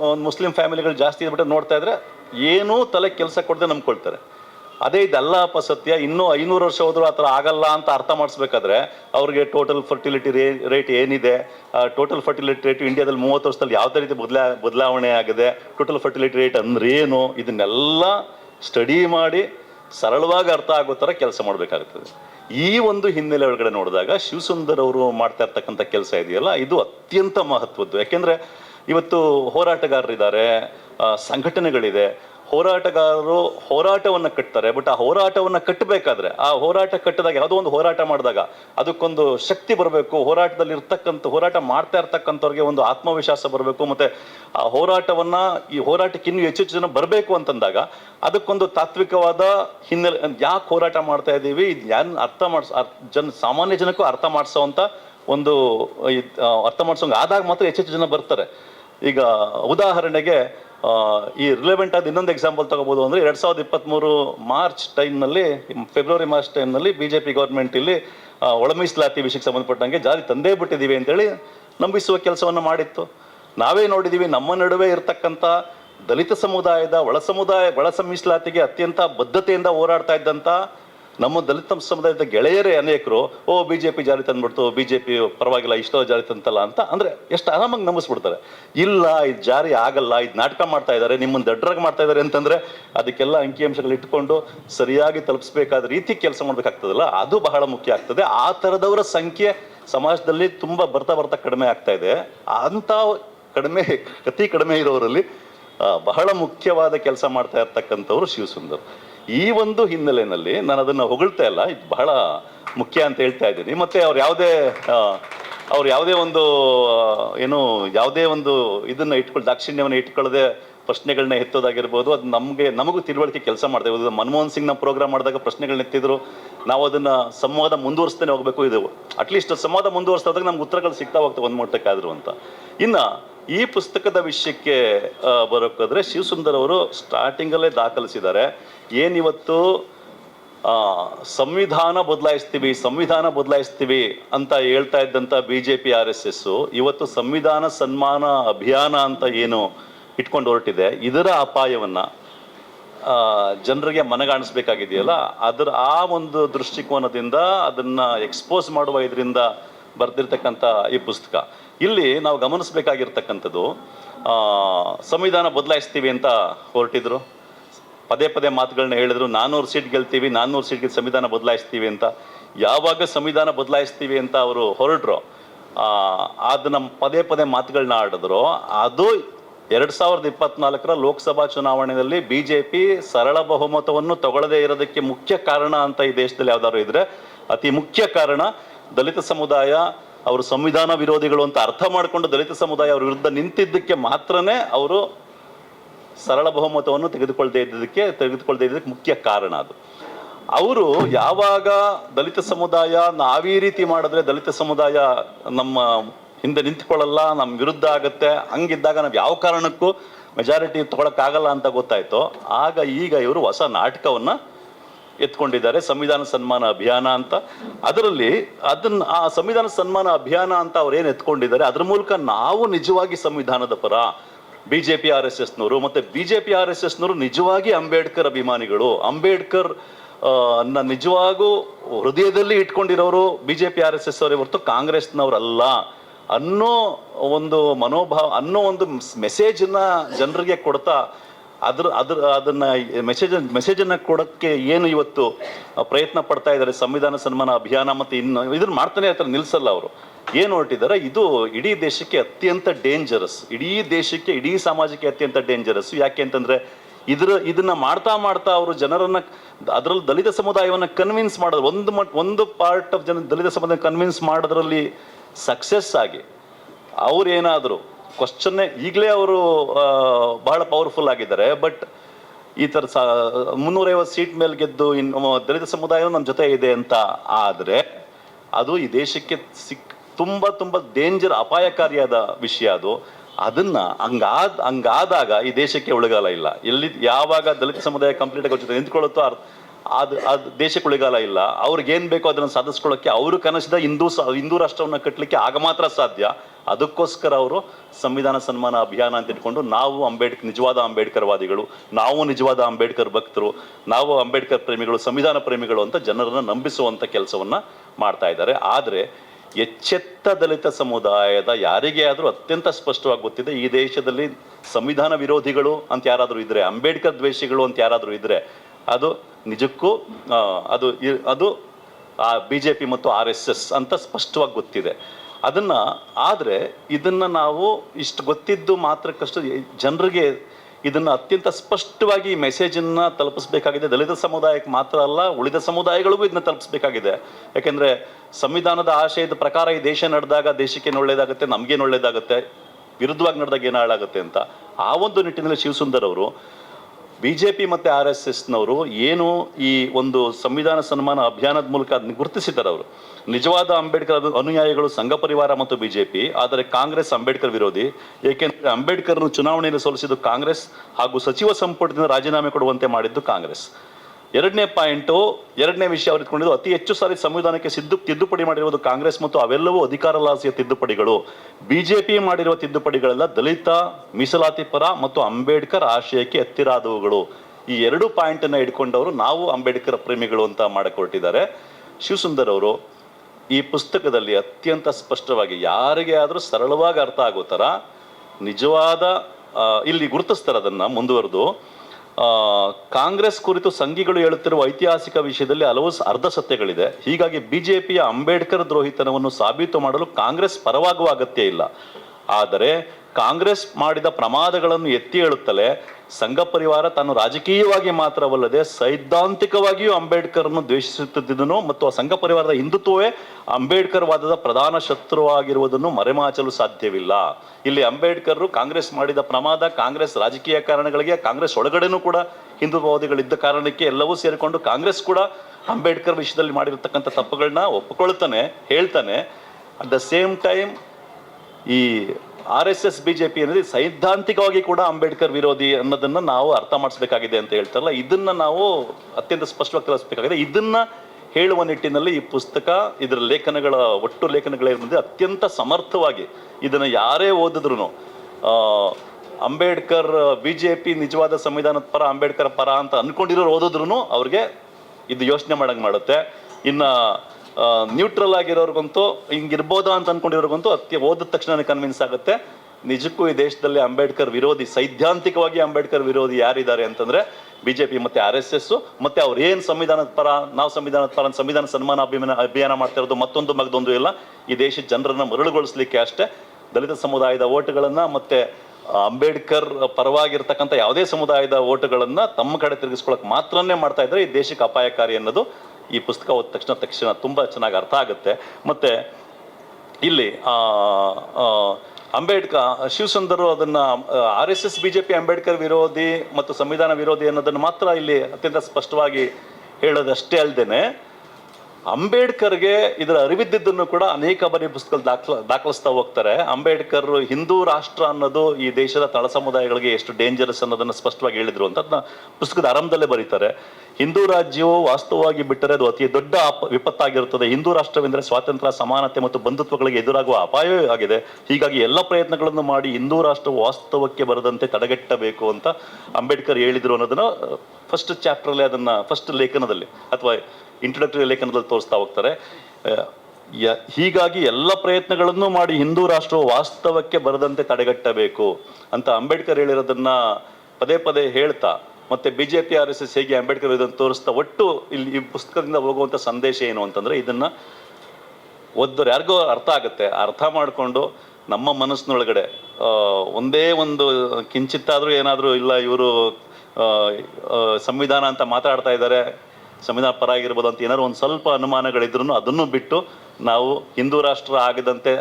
ಒಂದು ಮುಸ್ಲಿಂ ಫ್ಯಾಮಿಲಿಗಳು ಜಾಸ್ತಿ ಇದ್ಬಿಟ್ಟು ನೋಡ್ತಾ ಇದ್ರೆ ಏನೂ ತಲೆ ಕೆಲಸ ಕೊಡದೆ ನಂಬ್ಕೊಳ್ತಾರೆ. ಅದೇ ಇದೆಲ್ಲ ಸತ್ಯ. ಇನ್ನೂ ಐನೂರು ವರ್ಷ ಹೋದರೂ ಆ ಥರ ಆಗಲ್ಲ ಅಂತ ಅರ್ಥ ಮಾಡಿಸ್ಬೇಕಾದ್ರೆ ಅವ್ರಿಗೆ ಟೋಟಲ್ ಫರ್ಟಿಲಿಟಿ ರೇ ರೇಟ್ ಏನಿದೆ? ಟೋಟಲ್ ಫರ್ಟಿಲಿಟಿ ರೇಟ್ ಇಂಡಿಯಾದಲ್ಲಿ ಮೂವತ್ತು ವರ್ಷದಲ್ಲಿ ಯಾವುದೇ ರೀತಿ ಬದಲಾ, ಬದಲಾವಣೆ ಆಗಿದೆ? ಟೋಟಲ್ ಫರ್ಟಿಲಿಟಿ ರೇಟ್ ಅಂದ್ರೇನು? ಇದನ್ನೆಲ್ಲ ಸ್ಟಡಿ ಮಾಡಿ ಸರಳವಾಗಿ ಅರ್ಥ ಆಗೋ ಥರ ಕೆಲಸ ಮಾಡಬೇಕಾಗ್ತದೆ. ಈ ಒಂದು ಹಿನ್ನೆಲೆ ಒಳಗಡೆ ನೋಡಿದಾಗ ಶಿವಸುಂದರ್ ಅವರು ಮಾಡ್ತಾ ಇರ್ತಕ್ಕಂಥ ಕೆಲಸ ಇದೆಯಲ್ಲ, ಇದು ಅತ್ಯಂತ ಮಹತ್ವದ್ದು. ಯಾಕೆಂದ್ರೆ ಇವತ್ತು ಹೋರಾಟಗಾರರಿದ್ದಾರೆ ಸಂಘಟನೆಗಳಿದೆ ಹೋರಾಟಗಾರರು ಹೋರಾಟವನ್ನು ಕಟ್ತಾರೆ. ಬಟ್ ಆ ಹೋರಾಟವನ್ನು ಕಟ್ಟಬೇಕಾದ್ರೆ ಆ ಹೋರಾಟ ಕಟ್ಟಿದಾಗ ಯಾವುದೋ ಒಂದು ಹೋರಾಟ ಮಾಡಿದಾಗ ಅದಕ್ಕೊಂದು ಶಕ್ತಿ ಬರಬೇಕು. ಹೋರಾಟದಲ್ಲಿ ಇರ್ತಕ್ಕಂಥ, ಹೋರಾಟ ಮಾಡ್ತಾ ಇರ್ತಕ್ಕಂಥವ್ರಿಗೆ ಒಂದು ಆತ್ಮವಿಶ್ವಾಸ ಬರಬೇಕು. ಮತ್ತೆ ಆ ಹೋರಾಟವನ್ನ, ಈ ಹೋರಾಟಕ್ಕೆ ಇನ್ನೂ ಹೆಚ್ಚು ಹೆಚ್ಚು ಜನ ಬರಬೇಕು ಅಂತಂದಾಗ ಅದಕ್ಕೊಂದು ತಾತ್ವಿಕವಾದ ಹಿನ್ನೆಲೆ, ಯಾಕೆ ಹೋರಾಟ ಮಾಡ್ತಾ ಇದ್ದೀವಿ ಇದು ಯಾರು ಅರ್ಥ ಮಾಡಿಸ್ ಜನ, ಸಾಮಾನ್ಯ ಜನಕ್ಕೂ ಅರ್ಥ ಮಾಡಿಸೋವಂಥ ಒಂದು ಅರ್ಥ ಮಾಡಿಸೋಂಗೆ ಆದಾಗ ಮಾತ್ರ ಹೆಚ್ಚು ಹೆಚ್ಚು ಜನ ಬರ್ತಾರೆ. ಈಗ ಉದಾಹರಣೆಗೆ ಈ ರಿಲೆವೆಂಟ್ ಆದ ಇನ್ನೊಂದು ಎಕ್ಸಾಂಪಲ್ ತಗೋಬಹುದು ಅಂದ್ರೆ ಎರಡ್ ಸಾವಿರದ ಇಪ್ಪತ್ತ್ಮೂರು ಮಾರ್ಚ್ ಟೈಮ್ನಲ್ಲಿ ಫೆಬ್ರವರಿ ಮಾರ್ಚ್ ಟೈಮ್ನಲ್ಲಿ ಬಿ ಜೆ ಪಿ ಗೌರ್ಮೆಂಟ್ ಇಲ್ಲಿ ಒಳ ವಿಷಯಕ್ಕೆ ಸಂಬಂಧಪಟ್ಟಂಗೆ ಜಾರಿ ತಂದೇ ಬಿಟ್ಟಿದ್ದೀವಿ ಅಂತೇಳಿ ನಂಬಿಸುವ ಕೆಲಸವನ್ನು ಮಾಡಿತ್ತು. ನಾವೇ ನೋಡಿದ್ದೀವಿ ನಮ್ಮ ನಡುವೆ ಇರತಕ್ಕಂಥ ದಲಿತ ಸಮುದಾಯದ ಒಳ ಸಮುದಾಯ, ಒಳ ಮೀಸಲಾತಿಗೆ ಅತ್ಯಂತ ಬದ್ಧತೆಯಿಂದ ಹೋರಾಡ್ತಾ ಇದ್ದಂಥ ನಮ್ಮ ದಲಿತ ಸಮುದಾಯದ ಗೆಳೆಯರೇ ಅನೇಕರು, ಓ ಬಿ ಜೆ ಪಿ ಜಾರಿ ತಂದ್ಬಿಡ್ತು ಬಿ ಜೆ ಪಿ ಪರವಾಗಿಲ್ಲ, ಇಷ್ಟೋ ಜಾರಿ ತಂತಲ್ಲ ಅಂತ ಅಂದ್ರೆ ಎಷ್ಟು ಆರಾಮಾಗಿ ನಂಬಿಸ್ಬಿಡ್ತಾರೆ. ಇಲ್ಲ, ಇದು ಜಾರಿ ಆಗಲ್ಲ, ಇದು ನಾಟಕ ಮಾಡ್ತಾ ಇದ್ದಾರೆ ನಿಮ್ಮನ್ನು ದಡ್ರಾಗಿ ಮಾಡ್ತಾ ಇದ್ದಾರೆ ಅಂತಂದ್ರೆ ಅದಕ್ಕೆಲ್ಲ ಅಂಕಿಅಂಶಗಳು ಇಟ್ಕೊಂಡು ಸರಿಯಾಗಿ ತಲುಪಿಸ್ಬೇಕಾದ ರೀತಿ ಕೆಲಸ ಮಾಡ್ಬೇಕಾಗ್ತದಲ್ಲ, ಅದು ಬಹಳ ಮುಖ್ಯ ಆಗ್ತದೆ. ಆ ಥರದವರ ಸಂಖ್ಯೆ ಸಮಾಜದಲ್ಲಿ ತುಂಬಾ ಬರ್ತಾ ಬರ್ತಾ ಕಡಿಮೆ ಆಗ್ತಾ ಇದೆ. ಅಂತ ಕಡಿಮೆ, ಅತಿ ಕಡಿಮೆ ಇರೋರಲ್ಲಿ ಬಹಳ ಮುಖ್ಯವಾದ ಕೆಲಸ ಮಾಡ್ತಾ ಇರ್ತಕ್ಕಂಥವ್ರು ಶಿವಸುಂದರ್. ಈ ಒಂದು ಹಿನ್ನೆಲೆಯಲ್ಲಿ ನಾನು ಅದನ್ನು ಹೊಗಳ್ತಾ ಇಲ್ಲ. ಇದು ಬಹಳ ಮುಖ್ಯ ಅಂತ ಹೇಳ್ತಾ ಇದ್ದೀನಿ. ಮತ್ತೆ ಅವ್ರು ಯಾವುದೇ ಅವ್ರು ಯಾವುದೇ ಒಂದು ಏನು, ಯಾವುದೇ ಒಂದು ಇದನ್ನು ಇಟ್ಕೊಳ್ಳಿ ದಾಕ್ಷಿಣ್ಯವನ್ನು ಇಟ್ಕೊಳ್ಳದೆ ಪ್ರಶ್ನೆಗಳನ್ನ ಎತ್ತೋದಾಗಿರ್ಬೋದು, ಅದು ನಮಗೆ, ನಮಗೂ ತಿಳುವಳಿಕೆ ಕೆಲಸ ಮಾಡಿದೆ ಇರೋದು ಮನಮೋಹನ್ ಸಿಂಗ್ನ ಪ್ರೋಗ್ರಾಮ್ ಮಾಡಿದಾಗ ಪ್ರಶ್ನೆಗಳನ್ನ ಎತ್ತಿದ್ರು. ನಾವು ಅದನ್ನು ಸಂವಾದ ಮುಂದುವರಿಸ್ತಾನೆ ಹೋಗಬೇಕು. ಇದು ಅಟ್ಲೀಸ್ಟ್ ಸಂವಾದ ಮುಂದುವರಿಸ್ತಾ ಹೋದಾಗ ನಮ್ಗೆ ಉತ್ತರಗಳು ಸಿಗ್ತಾ ಹೋಗ್ತವೆ ಒಂದು ಮಟ್ಟಕ್ಕಾದ್ರು ಅಂತ. ಇನ್ನ ಈ ಪುಸ್ತಕದ ವಿಷಯಕ್ಕೆ ಬರೋಕ್ಕಾದ್ರೆ ಶಿವಸುಂದರ್ ಅವರು ಸ್ಟಾರ್ಟಿಂಗಲ್ಲೇ ದಾಖಲಿಸಿದ್ದಾರೆ. ಏನಿವತ್ತು ಸಂವಿಧಾನ ಬದಲಾಯಿಸ್ತೀವಿ ಸಂವಿಧಾನ ಬದಲಾಯಿಸ್ತೀವಿ ಅಂತ ಹೇಳ್ತಾ ಇದ್ದಂಥ B J P R S S ಇವತ್ತು ಸಂವಿಧಾನ ಸನ್ಮಾನ ಅಭಿಯಾನ ಅಂತ ಏನು ಇಟ್ಕೊಂಡು ಹೊರಟಿದೆ. ಇದರ ಅಪಾಯವನ್ನು ಜನರಿಗೆ ಮನಗಾಣಿಸ್ಬೇಕಾಗಿದೆಯಲ್ಲ? ಅದರ, ಆ ಒಂದು ದೃಷ್ಟಿಕೋನದಿಂದ ಅದನ್ನು ಎಕ್ಸ್ಪೋಸ್ ಮಾಡುವ ಇದರಿಂದ ಬರ್ತಿರ್ತಕ್ಕಂಥ ಈ ಪುಸ್ತಕ. ಇಲ್ಲಿ ನಾವು ಗಮನಿಸಬೇಕಾಗಿರ್ತಕ್ಕಂಥದ್ದು ಸಂವಿಧಾನ ಬದಲಾಯಿಸ್ತೀವಿ ಅಂತ ಹೊರಟಿದ್ರು. ಪದೇ ಪದೇ ಮಾತುಗಳನ್ನ ಹೇಳಿದ್ರು ನಾನ್ನೂರು ಸೀಟ್ ಗೆಲ್ತೀವಿ ನಾನ್ನೂರು ಸೀಟ್ಗೆ ಸಂವಿಧಾನ ಬದಲಾಯಿಸ್ತೀವಿ ಅಂತ. ಯಾವಾಗ ಸಂವಿಧಾನ ಬದಲಾಯಿಸ್ತೀವಿ ಅಂತ ಅವರು ಹೊರಟ್ರು ನಮ್ಮ ಪದೇ ಪದೇ ಮಾತುಗಳನ್ನ ಆಡಿದ್ರು. ಅದು ಎರಡು ಸಾವಿರದ ಇಪ್ಪತ್ನಾಲ್ಕರ ಲೋಕಸಭಾ ಚುನಾವಣೆಯಲ್ಲಿ ಬಿ ಜೆ ಪಿ ಸರಳ ಬಹುಮತವನ್ನು ತಗೊಳ್ಳದೇ ಇರೋದಕ್ಕೆ ಮುಖ್ಯ ಕಾರಣ ಅಂತ ಈ ದೇಶದಲ್ಲಿ ಯಾವ್ದಾದ್ರು ಇದ್ರೆ, ಅತಿ ಮುಖ್ಯ ಕಾರಣ ದಲಿತ ಸಮುದಾಯ ಅವರು ಸಂವಿಧಾನ ವಿರೋಧಿಗಳು ಅಂತ ಅರ್ಥ ಮಾಡಿಕೊಂಡು ದಲಿತ ಸಮುದಾಯ ಅವರ ವಿರುದ್ಧ ನಿಂತಿದ್ದಕ್ಕೆ ಮಾತ್ರನೇ ಅವರು ಸರಳ ಬಹುಮತವನ್ನು ತೆಗೆದುಕೊಳ್ಳದೇ ಇದ್ದದಕ್ಕೆ ತೆಗೆದುಕೊಳ್ಳದೇ ಇದ್ದಕ್ಕೆ ಮುಖ್ಯ ಕಾರಣ ಅದು. ಅವರು ಯಾವಾಗ ದಲಿತ ಸಮುದಾಯ ನಾವು ರೀತಿ ಮಾಡಿದ್ರೆ ದಲಿತ ಸಮುದಾಯ ನಮ್ಮ ಹಿಂದೆ ನಿಂತ್ಕೊಳ್ಳಲ್ಲ ನಮ್ಮ ವಿರುದ್ಧ ಆಗುತ್ತೆ, ಹಂಗಿದ್ದಾಗ ನಾವು ಯಾವ ಕಾರಣಕ್ಕೂ ಮೆಜಾರಿಟಿ ತಗೊಳಕ್ಕಾಗಲ್ಲ ಅಂತ ಗೊತ್ತಾಯ್ತೋ. ಆಗ ಈಗ ಇವರು ಹೊಸ ನಾಟಕವನ್ನ ಎತ್ಕೊಂಡಿದ್ದಾರೆ, ಸಂವಿಧಾನ ಸನ್ಮಾನ ಅಭಿಯಾನ ಅಂತ. ಅದರಲ್ಲಿ ಅದನ್ನ, ಆ ಸಂವಿಧಾನ ಸನ್ಮಾನ ಅಭಿಯಾನ ಅಂತ ಅವ್ರು ಏನು ಎತ್ಕೊಂಡಿದ್ದಾರೆ, ಅದ್ರ ಮೂಲಕ ನಾವು ನಿಜವಾಗಿ ಸಂವಿಧಾನದ ಪರ, ಬಿಜೆಪಿ, ಆರ್ ಎಸ್ ಎಸ್ನವರು ಮತ್ತೆ ಬಿಜೆಪಿ, ಆರ್ ಎಸ್ ಎಸ್ನವರು ನಿಜವಾಗಿ ಅಂಬೇಡ್ಕರ್ ಅಭಿಮಾನಿಗಳು. ಅಂಬೇಡ್ಕರ್ ನಿಜವಾಗೂ ಹೃದಯದಲ್ಲಿ ಇಟ್ಕೊಂಡಿರೋರು ಬಿಜೆಪಿ, ಆರ್ ಎಸ್ ಎಸ್ ಅವರೇ ಹೊರತು ಕಾಂಗ್ರೆಸ್ನವರಲ್ಲ ಅನ್ನೋ ಒಂದು ಮನೋಭಾವ, ಅನ್ನೋ ಒಂದು ಮೆಸೇಜನ್ನ ಜನರಿಗೆ ಕೊಡ್ತಾ ಅದ್ರ ಅದ್ರ, ಅದನ್ನ ಮೆಸೇಜ್ ಮೆಸೇಜನ್ನು ಕೊಡಕ್ಕೆ ಏನು ಇವತ್ತು ಪ್ರಯತ್ನ ಪಡ್ತಾ ಇದ್ದಾರೆ, ಸಂವಿಧಾನ ಸನ್ಮಾನ ಅಭಿಯಾನ ಮತ್ತೆ ಇನ್ನು, ಇದನ್ನ ಮಾಡ್ತಾನೆ ಇರ್ತಾರೆ ನಿಲ್ಸಲ್ಲ ಅವರು. ಏನು ಹೊರಟಿದ್ದಾರೆ ಇದು ಇಡೀ ದೇಶಕ್ಕೆ ಅತ್ಯಂತ ಡೇಂಜರಸ್ ಇಡೀ ದೇಶಕ್ಕೆ, ಇಡೀ ಸಮಾಜಕ್ಕೆ ಅತ್ಯಂತ ಡೇಂಜರಸ್ ಯಾಕೆ ಅಂತಂದ್ರೆ, ಇದ್ರ, ಇದನ್ನ ಮಾಡ್ತಾ ಮಾಡ್ತಾ ಅವರು ಜನರನ್ನ, ಅದರಲ್ಲಿ ದಲಿತ ಸಮುದಾಯವನ್ನ ಕನ್ವಿನ್ಸ್ ಮಾಡೋದು ಒಂದು ಮಟ್, ಒಂದು ಪಾರ್ಟ್ ಆಫ್ ಜನ ದಲಿತ ಸಮುದಾಯ ಕನ್ವಿನ್ಸ್ ಮಾಡೋದ್ರಲ್ಲಿ ಸಕ್ಸಸ್ ಆಗಿ, ಅವ್ರೇನಾದ್ರು ಕ್ವಶನ್ನೇ ಈಗಲೇ ಅವರು ಬಹಳ ಪವರ್ಫುಲ್ ಆಗಿದ್ದಾರೆ. ಬಟ್ ಈ ಥರ ಸ, ಮುನ್ನೂರೈವತ್ತು ಸೀಟ್ ಮೇಲೆ ಗೆದ್ದು ಇನ್ನು ದಲಿತ ಸಮುದಾಯ ನಮ್ಮ ಜೊತೆ ಇದೆ ಅಂತ ಆದರೆ ಅದು ಈ ದೇಶಕ್ಕೆ ಸಿಕ್, ತುಂಬ ತುಂಬ ಡೇಂಜರ್ ಅಪಾಯಕಾರಿಯಾದ ವಿಷಯ ಅದು. ಅದನ್ನ ಹಂಗಾದ, ಹಂಗಾದಾಗ ಈ ದೇಶಕ್ಕೆ ಒಳಗಾಲ ಇಲ್ಲ. ಎಲ್ಲಿ, ಯಾವಾಗ ದಲಿತ ಸಮುದಾಯ ಕಂಪ್ಲೀಟ್ ಆಗಿ ನಿಂತ್ಕೊಳ್ಳುತ್ತೋ ಅದು ಅದು ದೇಶಕ್ಕೆ ಉಳಿಗಾಲ ಇಲ್ಲ. ಅವ್ರಿಗೇನು ಬೇಕೋ ಅದನ್ನು ಸಾಧಿಸ್ಕೊಳ್ಳೋಕ್ಕೆ ಅವರು ಕನಸಿದ ಹಿಂದೂ ಸ, ಹಿಂದೂ ರಾಷ್ಟ್ರವನ್ನು ಕಟ್ಟಲಿಕ್ಕೆ ಆಗ ಮಾತ್ರ ಸಾಧ್ಯ. ಅದಕ್ಕೋಸ್ಕರ ಅವರು ಸಂವಿಧಾನ ಸನ್ಮಾನ ಅಭಿಯಾನ ಅಂತ ಇಟ್ಕೊಂಡು ನಾವು ಅಂಬೇಡ್ಕರ್ ನಿಜವಾದ ಅಂಬೇಡ್ಕರ್ವಾದಿಗಳು, ನಾವು ನಿಜವಾದ ಅಂಬೇಡ್ಕರ್ ಭಕ್ತರು, ನಾವು ಅಂಬೇಡ್ಕರ್ ಪ್ರೇಮಿಗಳು, ಸಂವಿಧಾನ ಪ್ರೇಮಿಗಳು ಅಂತ ಜನರನ್ನು ನಂಬಿಸುವಂಥ ಕೆಲಸವನ್ನು ಮಾಡ್ತಾ ಇದ್ದಾರೆ. ಆದರೆ ಎಚ್ಚೆತ್ತ ದಲಿತ ಸಮುದಾಯದ ಯಾರಿಗೆ ಆದರೂ ಅತ್ಯಂತ ಸ್ಪಷ್ಟವಾಗಿ ಗೊತ್ತಿದೆ, ಈ ದೇಶದಲ್ಲಿ ಸಂವಿಧಾನ ವಿರೋಧಿಗಳು ಅಂತ ಯಾರಾದರೂ ಇದ್ದರೆ ಅಂಬೇಡ್ಕರ್ ದ್ವೇಷಿಗಳು ಅಂತ ಯಾರಾದರೂ ಇದ್ದರೆ ಅದು ನಿಜಕ್ಕೂ ಅದು ಅದು, ಆ ಬಿ ಜೆ ಪಿ ಮತ್ತು ಆರ್ ಎಸ್ ಎಸ್ ಅಂತ ಸ್ಪಷ್ಟವಾಗಿ ಗೊತ್ತಿದೆ. ಅದನ್ನು, ಆದರೆ ಇದನ್ನು ನಾವು ಇಷ್ಟು ಗೊತ್ತಿದ್ದು ಮಾತ್ರಕ್ಕಷ್ಟು ಜನರಿಗೆ ಇದನ್ನು ಅತ್ಯಂತ ಸ್ಪಷ್ಟವಾಗಿ ಈ ಮೆಸೇಜನ್ನು ತಲುಪಿಸಬೇಕಾಗಿದೆ. ದಲಿತ ಸಮುದಾಯಕ್ಕೆ ಮಾತ್ರ ಅಲ್ಲ, ಉಳಿದ ಸಮುದಾಯಗಳಿಗೂ ಇದನ್ನ ತಲುಪಿಸಬೇಕಾಗಿದೆ. ಯಾಕೆಂದರೆ ಸಂವಿಧಾನದ ಆಶಯದ ಪ್ರಕಾರ ಈ ದೇಶ ನಡೆದಾಗ ದೇಶಕ್ಕೆ ಒಳ್ಳೆಯದಾಗುತ್ತೆ ನಮಗೇನು ಒಳ್ಳೆಯದಾಗುತ್ತೆ ವಿರುದ್ಧವಾಗಿ ನಡೆದಾಗ ಏನು ಹಾಳಾಗುತ್ತೆ ಅಂತ. ಆ ಒಂದು ನಿಟ್ಟಿನಲ್ಲಿ ಶಿವಸುಂದರ್ ಅವರು ಬಿಜೆಪಿ ಮತ್ತೆ ಆರ್ ಎಸ್ ಎಸ್ನವರು ಏನು ಈ ಒಂದು ಸಂವಿಧಾನ ಸನ್ಮಾನ ಅಭಿಯಾನದ ಮೂಲಕ ಅದನ್ನ ಗುರುತಿಸಿದ್ದಾರೆ ಅವರು. ನಿಜವಾದ ಅಂಬೇಡ್ಕರ್ ಅನುಯಾಯಿಗಳು ಸಂಘ ಪರಿವಾರ ಮತ್ತು ಬಿಜೆಪಿ, ಆದರೆ ಕಾಂಗ್ರೆಸ್ ಅಂಬೇಡ್ಕರ್ ವಿರೋಧಿ. ಏಕೆಂದರೆ ಅಂಬೇಡ್ಕರ್ ಚುನಾವಣೆಯಲ್ಲಿ ಸೋಲಿಸಿದ್ದು ಕಾಂಗ್ರೆಸ್ ಹಾಗೂ ಸಚಿವ ಸಂಪುಟದಿಂದ ರಾಜೀನಾಮೆ ಕೊಡುವಂತೆ ಮಾಡಿದ್ದು ಕಾಂಗ್ರೆಸ್. ಎರಡನೇ ಪಾಯಿಂಟು, ಎರಡನೇ ವಿಷಯ ಅವರು ಇಟ್ಕೊಂಡಿದ್ದು, ಅತಿ ಹೆಚ್ಚು ಸಾರಿ ಸಂವಿಧಾನಕ್ಕೆ ಸಿದ್ದು, ತಿದ್ದುಪಡಿ ಮಾಡಿರುವುದು ಕಾಂಗ್ರೆಸ್ ಮತ್ತು ಅವೆಲ್ಲವೂ ಅಧಿಕಾರಲಾಸಿಯ ತಿದ್ದುಪಡಿಗಳು. ಬಿಜೆಪಿ ಮಾಡಿರುವ ತಿದ್ದುಪಡಿಗಳೆಲ್ಲ ದಲಿತ, ಮೀಸಲಾತಿ ಪರ ಮತ್ತು ಅಂಬೇಡ್ಕರ್ ಆಶಯಕ್ಕೆ ಹತ್ತಿರಾದವುಗಳು ಈ ಎರಡು ಪಾಯಿಂಟ್ ಅನ್ನ ಇಟ್ಕೊಂಡವರು ನಾವು ಅಂಬೇಡ್ಕರ್ ಪ್ರೇಮಿಗಳು ಅಂತ ಮಾಡಿಕೊಟ್ಟಿದ್ದಾರೆ. ಶಿವಸುಂದರ್ ಅವರು, ಈ ಪುಸ್ತಕದಲ್ಲಿ ಅತ್ಯಂತ ಸ್ಪಷ್ಟವಾಗಿ ಯಾರಿಗೆ ಆದರೂ ಸರಳವಾಗಿ ಅರ್ಥ ಆಗೋ ಥರ, ನಿಜವಾದ ಇಲ್ಲಿ ಗುರುತಿಸ್ತಾರೆ ಅದನ್ನ ಮುಂದುವರೆದು. ಕಾಂಗ್ರೆಸ್ ಕುರಿತು ಸಂಘಿಗಳು ಹೇಳುತ್ತಿರುವ ಐತಿಹಾಸಿಕ ವಿಷಯದಲ್ಲಿ ಹಲವು ಅರ್ಧ ಸತ್ಯಗಳಿದೆ. ಹೀಗಾಗಿ ಬಿಜೆಪಿಯ ಅಂಬೇಡ್ಕರ್ ದ್ರೋಹಿತನವನ್ನು ಸಾಬೀತು ಮಾಡಲು ಕಾಂಗ್ರೆಸ್ ಪರವಾಗುವ ಅಗತ್ಯ ಇಲ್ಲ. ಆದರೆ ಕಾಂಗ್ರೆಸ್ ಮಾಡಿದ ಪ್ರಮಾದಗಳನ್ನು ಎತ್ತಿ ಹೇಳುತ್ತಲೇ ಸಂಘ ಪರಿವಾರ ತಾನು ರಾಜಕೀಯವಾಗಿ ಮಾತ್ರವಲ್ಲದೆ ಸೈದ್ಧಾಂತಿಕವಾಗಿಯೂ ಅಂಬೇಡ್ಕರ್ನ್ನು ದ್ವೇಷಿಸುತ್ತಿದ್ದನು ಮತ್ತು ಆ ಸಂಘ ಪರಿವಾರದ ಹಿಂದುತ್ವವೇ ಅಂಬೇಡ್ಕರ್ ವಾದದ ಪ್ರಧಾನ ಶತ್ರುವಾಗಿರುವುದನ್ನು ಮರೆಮಾಚಲು ಸಾಧ್ಯವಿಲ್ಲ. ಇಲ್ಲಿ ಅಂಬೇಡ್ಕರ್ ಕಾಂಗ್ರೆಸ್ ಮಾಡಿದ ಪ್ರಮಾದ, ಕಾಂಗ್ರೆಸ್ ರಾಜಕೀಯ ಕಾರಣಗಳಿಗೆ ಕಾಂಗ್ರೆಸ್ ಒಳಗಡೆನೂ ಕೂಡ ಹಿಂದುತ್ವವಾದಿಗಳಿದ್ದ ಕಾರಣಕ್ಕೆ ಎಲ್ಲವೂ ಸೇರಿಕೊಂಡು ಕಾಂಗ್ರೆಸ್ ಕೂಡ ಅಂಬೇಡ್ಕರ್ ವಿಷಯದಲ್ಲಿ ಮಾಡಿರತಕ್ಕಂಥ ತಪ್ಪುಗಳನ್ನ ಒಪ್ಪಿಕೊಳ್ತಾನೆ, ಹೇಳ್ತಾನೆ. ಅಟ್ ದ ಸೇಮ್ ಟೈಮ್ ಈ ಆರ್ ಎಸ್ ಎಸ್ ಬಿಜೆಪಿ ಅನ್ನೋದು ಸೈದ್ಧಾಂತಿಕವಾಗಿ ಕೂಡ ಅಂಬೇಡ್ಕರ್ ವಿರೋಧಿ ಅನ್ನೋದನ್ನ ನಾವು ಅರ್ಥ ಮಾಡಿಸ್ಬೇಕಾಗಿದೆ ಅಂತ ಹೇಳ್ತಾರಲ್ಲ, ಇದನ್ನ ನಾವು ಅತ್ಯಂತ ಸ್ಪಷ್ಟವಾಗಿ ತಿಳಿಸ್ಬೇಕಾಗಿದೆ. ಇದನ್ನ ಹೇಳುವ ನಿಟ್ಟಿನಲ್ಲಿ ಈ ಪುಸ್ತಕ, ಇದರ ಲೇಖನಗಳ, ಒಟ್ಟು ಲೇಖನಗಳೇನಿದೆ ಅತ್ಯಂತ ಸಮರ್ಥವಾಗಿ ಇದನ್ನ ಯಾರೇ ಓದಿದ್ರು ಅಂಬೇಡ್ಕರ್ ಬಿ ಜೆ ಪಿ ನಿಜವಾದ ಸಂವಿಧಾನದ ಪರ, ಅಂಬೇಡ್ಕರ್ ಪರ ಅಂತ ಅನ್ಕೊಂಡಿರೋರು ಓದಿದ್ರು ಅವ್ರಿಗೆ ಇದು ಯೋಚನೆ ಮಾಡಂಗೆ ಮಾಡುತ್ತೆ. ಇನ್ನ ನ್ಯೂಟ್ರಲ್ ಆಗಿರೋರ್ಗಂತೂ ಹಿಂಗಿರ್ಬೋದಾ ಅಂತ ಅನ್ಕೊಂಡಿರೋರ್ಗಂತೂ ಅತ್ಯ, ಓದಿದ ತಕ್ಷಣ ಕನ್ವಿನ್ಸ್ ಆಗುತ್ತೆ. ನಿಜಕ್ಕೂ ಈ ದೇಶದಲ್ಲಿ ಅಂಬೇಡ್ಕರ್ ವಿರೋಧಿ, ಸೈದ್ಧಾಂತಿಕವಾಗಿ ಅಂಬೇಡ್ಕರ್ ವಿರೋಧಿ ಯಾರಿದ್ದಾರೆ ಅಂತಂದ್ರೆ ಬಿಜೆಪಿ ಮತ್ತೆ ಆರ್ ಎಸ್ ಎಸ್ ಮತ್ತೆ ಅವ್ರು ಏನು ಸಂವಿಧಾನದ ಪರ, ನಾವು ಸಂವಿಧಾನದ ಪರ, ಸಂವಿಧಾನ ಸನ್ಮಾನ ಅಭಿಮಾನ, ಅಭಿಯಾನ ಮಾಡ್ತಾ ಇರೋದು ಮತ್ತೊಂದು ಮಗದೊಂದು ಇಲ್ಲ. ಈ ದೇಶದ ಜನರನ್ನ ಮರಳುಗೊಳಿಸ್ಲಿಕ್ಕೆ ಅಷ್ಟೇ. ದಲಿತ ಸಮುದಾಯದ ಓಟುಗಳನ್ನ ಮತ್ತೆ ಅಂಬೇಡ್ಕರ್ ಪರವಾಗಿರ್ತಕ್ಕಂಥ ಯಾವುದೇ ಸಮುದಾಯದ ಓಟುಗಳನ್ನು ತಮ್ಮ ಕಡೆ ತಿರುಗಿಸ್ಕೊಳಕ್ ಮಾತ್ರನೇ ಮಾಡ್ತಾ ಇದ್ರೆ ಈ ದೇಶಕ್ಕೆ ಅಪಾಯಕಾರಿ ಅನ್ನೋದು ಈ ಪುಸ್ತಕ ಓದಿದ ತಕ್ಷಣ ತಕ್ಷಣ ತುಂಬ ಚೆನ್ನಾಗಿ ಅರ್ಥ ಆಗುತ್ತೆ. ಮತ್ತೆ ಇಲ್ಲಿ ಅಂಬೇಡ್ಕರ್ ಶಿವಸುಂದರು ಅದನ್ನ R S S BJP Ambedkar ವಿರೋಧಿ ಮತ್ತು ಸಂವಿಧಾನ ವಿರೋಧಿ ಅನ್ನೋದನ್ನು ಮಾತ್ರ ಇಲ್ಲಿ ಅತ್ಯಂತ ಸ್ಪಷ್ಟವಾಗಿ ಹೇಳೋದಷ್ಟೇ ಅಲ್ದೇನೆ, ಅಂಬೇಡ್ಕರ್ಗೆ ಇದರ ಅರಿವಿದ್ದನ್ನು ಕೂಡ ಅನೇಕ ಬಾರಿ ಪುಸ್ತಕ ದಾಖಲ, ದಾಖಲಿಸ್ತಾ ಹೋಗ್ತಾರೆ. ಅಂಬೇಡ್ಕರ್ ಹಿಂದೂ ರಾಷ್ಟ್ರ ಅನ್ನೋದು ಈ ದೇಶದ ತಳ ಸಮುದಾಯಗಳಿಗೆ ಎಷ್ಟು ಡೇಂಜರಸ್ ಅನ್ನೋದನ್ನ ಸ್ಪಷ್ಟವಾಗಿ ಹೇಳಿದ್ರು ಅಂತ ಅದನ್ನ ಪುಸ್ತಕದ ಆರಂಭದಲ್ಲೇ ಬರೀತಾರೆ. ಹಿಂದೂ ರಾಜ್ಯವು ವಾಸ್ತವವಾಗಿ ಬಿಟ್ಟರೆ ಅದು ಅತಿ ದೊಡ್ಡ ಅಪ ವಿಪತ್ತಾಗಿರುತ್ತದೆ. ಹಿಂದೂ ರಾಷ್ಟ್ರವೆಂದರೆ ಸ್ವಾತಂತ್ರ್ಯ, ಸಮಾನತೆ ಮತ್ತು ಬಂಧುತ್ವಗಳಿಗೆ ಎದುರಾಗುವ ಅಪಾಯವೇ ಆಗಿದೆ. ಹೀಗಾಗಿ ಎಲ್ಲ ಪ್ರಯತ್ನಗಳನ್ನು ಮಾಡಿ ಹಿಂದೂ ರಾಷ್ಟ್ರವು ವಾಸ್ತವಕ್ಕೆ ಬರದಂತೆ ತಡೆಗಟ್ಟಬೇಕು ಅಂತ ಅಂಬೇಡ್ಕರ್ ಹೇಳಿದರು ಅನ್ನೋದನ್ನ ಫಸ್ಟ್ ಚಾಪ್ಟರಲ್ಲಿ ಅದನ್ನು ಫಸ್ಟ್ ಲೇಖನದಲ್ಲಿ ಅಥವಾ ಇಂಟ್ರೊಡಕ್ಟರಿ ಲೇಖನದಲ್ಲಿ ತೋರಿಸ್ತಾ ಹೋಗ್ತಾರೆ. ಹೀಗಾಗಿ ಎಲ್ಲ ಪ್ರಯತ್ನಗಳನ್ನು ಮಾಡಿ ಹಿಂದೂ ರಾಷ್ಟ್ರವು ವಾಸ್ತವಕ್ಕೆ ಬರದಂತೆ ತಡೆಗಟ್ಟಬೇಕು ಅಂತ ಅಂಬೇಡ್ಕರ್ ಹೇಳಿರೋದನ್ನ ಪದೇ ಪದೇ ಹೇಳ್ತಾ ಮತ್ತೆ ಬಿಜೆಪಿ, ಆರ್ ಎಸ್ ಎಸ್ ಹೇಗೆ ಅಂಬೇಡ್ಕರ್ ಇದನ್ನು ತೋರಿಸ್ತಾ ಒಟ್ಟು ಇಲ್ಲಿ ಈ ಪುಸ್ತಕದಿಂದ ಹೋಗುವಂಥ ಸಂದೇಶ ಏನು ಅಂತಂದ್ರೆ ಇದನ್ನ ಓದ್ದವ್ರು ಯಾರಿಗೋ ಅರ್ಥ ಆಗುತ್ತೆ. ಅರ್ಥ ಮಾಡಿಕೊಂಡು ನಮ್ಮ ಮನಸ್ಸಿನೊಳಗಡೆ ಒಂದೇ ಒಂದು ಕಿಂಚಿತ್ತಾದರೂ ಏನಾದರೂ ಇಲ್ಲ, ಇವರು ಸಂವಿಧಾನ ಅಂತ ಮಾತಾಡ್ತಾ ಇದ್ದಾರೆ, ಸಂವಿಧಾನ ಪರ ಆಗಿರ್ಬೋದು ಅಂತ ಏನಾದ್ರು ಒಂದು ಸ್ವಲ್ಪ ಅನುಮಾನಗಳಿದ್ರು ಅದನ್ನು ಬಿಟ್ಟು ನಾವು ಹಿಂದೂ ರಾಷ್ಟ್ರ ಆಗದಂತೆ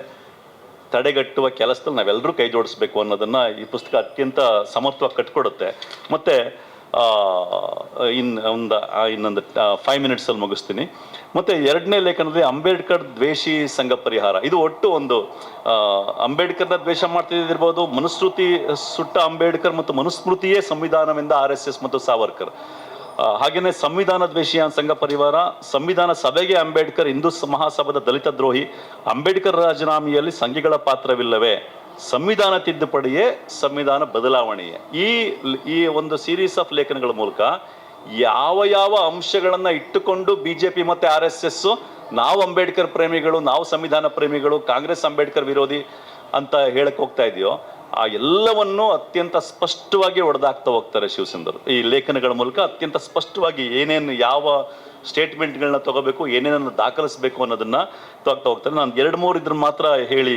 ತಡೆಗಟ್ಟುವ ಕೆಲಸದಲ್ಲಿ ನಾವೆಲ್ಲರೂ ಕೈ ಜೋಡಿಸ್ಬೇಕು ಅನ್ನೋದನ್ನ ಈ ಪುಸ್ತಕ ಅತ್ಯಂತ ಸಮರ್ಥವಾಗಿ ಕಟ್ಕೊಡುತ್ತೆ. ಮತ್ತೆ ಇನ್, ಒಂದು ಇನ್ನೊಂದು ಫೈವ್ ಮಿನಿಟ್ಸಲ್ಲಿ ಮುಗಿಸ್ತೀನಿ. ಮತ್ತೆ ಎರಡನೇ ಲೇಖನದಲ್ಲಿ ಅಂಬೇಡ್ಕರ್ ದ್ವೇಷಿ ಸಂಘ ಪರಿಹಾರ. ಇದು ಒಟ್ಟು ಒಂದು ಅಂಬೇಡ್ಕರ್ನ ದ್ವೇಷ ಮಾಡ್ತಿದ್ದಿರ್ಬೋದು, ಮನುಸ್ಮೃತಿ, ಸುಟ್ಟ ಅಂಬೇಡ್ಕರ್ ಮತ್ತು ಮನುಸ್ಮೃತಿಯೇ ಸಂವಿಧಾನವೆಂದ ಆರ್ ಎಸ್ ಎಸ್ ಮತ್ತು ಸಾವರ್ಕರ್. ಹಾಗೆಯೇ ಸಂವಿಧಾನ ದ್ವೇಷಿಯ ಸಂಘ ಪರಿವಾರ, ಸಂವಿಧಾನ ಸಭೆಗೆ ಅಂಬೇಡ್ಕರ್ ಹಿಂದೂ ಮಹಾಸಭಾದ ದಲಿತ ದ್ರೋಹಿ, ಅಂಬೇಡ್ಕರ್ ರಾಜೀನಾಮೆಯಲ್ಲಿ ಸಂಘಿಗಳ ಪಾತ್ರವಿಲ್ಲವೇ? ಸಂವಿಧಾನ ತಿದ್ದುಪಡಿಯೇ ಸಂವಿಧಾನ ಬದಲಾವಣೆಯೇ. ಈ ಈ ಒಂದು ಸೀರೀಸ್ ಆಫ್ ಲೇಖನಗಳ ಮೂಲಕ ಯಾವ ಯಾವ ಅಂಶಗಳನ್ನು ಇಟ್ಟುಕೊಂಡು ಬಿ ಜೆ ಪಿ ಮತ್ತೆ ಆರ್ ಎಸ್ ಎಸ್, ನಾವು ಅಂಬೇಡ್ಕರ್ ಪ್ರೇಮಿಗಳು, ನಾವು ಸಂವಿಧಾನ ಪ್ರೇಮಿಗಳು, ಕಾಂಗ್ರೆಸ್ ಅಂಬೇಡ್ಕರ್ ವಿರೋಧಿ ಅಂತ ಹೇಳಕ್ಕೆ ಹೋಗ್ತಾ ಇದೆಯೋ ಆ ಎಲ್ಲವನ್ನು ಅತ್ಯಂತ ಸ್ಪಷ್ಟವಾಗಿ ಒಡೆದಾಕ್ತಾ ಹೋಗ್ತಾರೆ ಶಿವಸುಂದರು. ಈ ಲೇಖನಗಳ ಮೂಲಕ ಅತ್ಯಂತ ಸ್ಪಷ್ಟವಾಗಿ ಏನೇನು ಯಾವ ಸ್ಟೇಟ್ಮೆಂಟ್ಗಳನ್ನ ತಗೋಬೇಕು, ಏನೇನನ್ನು ದಾಖಲಿಸಬೇಕು ಅನ್ನೋದನ್ನ ತಗ್ತಾ ಹೋಗ್ತಾರೆ. ನಾನು ಎರಡು ಮೂರು ಇದ್ರ ಮಾತ್ರ ಹೇಳಿ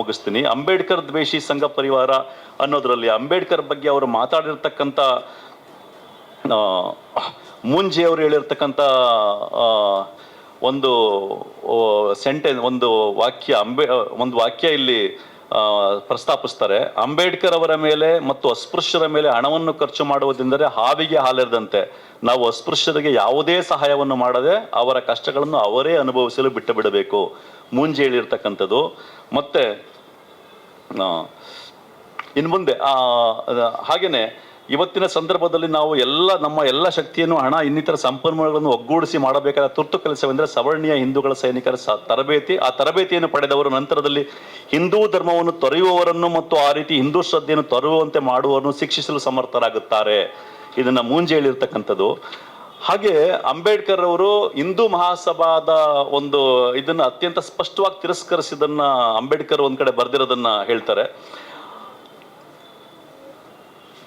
ಮುಗಿಸ್ತೀನಿ. ಅಂಬೇಡ್ಕರ್ ದ್ವೇಷಿ ಸಂಘ ಪರಿವಾರ ಅನ್ನೋದ್ರಲ್ಲಿ ಅಂಬೇಡ್ಕರ್ ಬಗ್ಗೆ ಅವರು ಮಾತಾಡಿರ್ತಕ್ಕಂಥ ಮುಂಜೆ ಅವರು ಹೇಳಿರ್ತಕ್ಕಂಥ ಒಂದು ಸೆಂಟೆನ್ಸ್ ಒಂದು ವಾಕ್ಯ, ಅಂಬೇ, ಒಂದು ವಾಕ್ಯ ಇಲ್ಲಿ ಪ್ರಸ್ತಾಪಿಸ್ತಾರೆ. ಅಂಬೇಡ್ಕರ್ ಅವರ ಮೇಲೆ ಮತ್ತು ಅಸ್ಪೃಶ್ಯರ ಮೇಲೆ ಹಣವನ್ನು ಖರ್ಚು ಮಾಡುವುದೆಂದರೆ ಹಾವಿಗೆ ಹಾಲೆರದಂತೆ. ನಾವು ಅಸ್ಪೃಶ್ಯರಿಗೆ ಯಾವುದೇ ಸಹಾಯವನ್ನು ಮಾಡದೆ ಅವರ ಕಷ್ಟಗಳನ್ನು ಅವರೇ ಅನುಭವಿಸಲು ಬಿಟ್ಟು ಬಿಡಬೇಕು. ಮೂಂಜಿ ಹೇಳಿರ್ತಕ್ಕಂಥದ್ದು. ಮತ್ತೆ ಇನ್ನು ಮುಂದೆ ಹಾಗೇನೆ ಇವತ್ತಿನ ಸಂದರ್ಭದಲ್ಲಿ ನಾವು ಎಲ್ಲ ನಮ್ಮ ಎಲ್ಲ ಶಕ್ತಿಯನ್ನು ಹಣ, ಇನ್ನಿತರ ಸಂಪನ್ಮೂಲಗಳನ್ನು ಒಗ್ಗೂಡಿಸಿ ಮಾಡಬೇಕಾದ ತುರ್ತು ಕೆಲಸವೆಂದರೆ ಸವರ್ಣೀಯ ಹಿಂದೂಗಳ ಸೈನಿಕರ ತರಬೇತಿ. ಆ ತರಬೇತಿಯನ್ನು ಪಡೆದವರು ನಂತರದಲ್ಲಿ ಹಿಂದೂ ಧರ್ಮವನ್ನು ತೊರೆಯುವವರನ್ನು ಮತ್ತು ಆ ರೀತಿ ಹಿಂದೂ ಶ್ರದ್ಧೆಯನ್ನು ತೊರೆಯುವಂತೆ ಮಾಡುವವರನ್ನು ಶಿಕ್ಷಿಸಲು ಸಮರ್ಥರಾಗುತ್ತಾರೆ. ಇದನ್ನು ಮೂಂಜಿ ಹೇಳಿರ್ತಕ್ಕಂಥದ್ದು ಹಾಗೆ ಅಂಬೇಡ್ಕರ್ ಅವರು ಹಿಂದೂ ಮಹಾಸಭಾದ ಒಂದು ಇದನ್ನು ಅತ್ಯಂತ ಸ್ಪಷ್ಟವಾಗಿ ತಿರಸ್ಕರಿಸಿದನ್ನ ಅಂಬೇಡ್ಕರ್ ಒಂದು ಕಡೆ ಬರೆದಿರೋದನ್ನು ಹೇಳ್ತಾರೆ.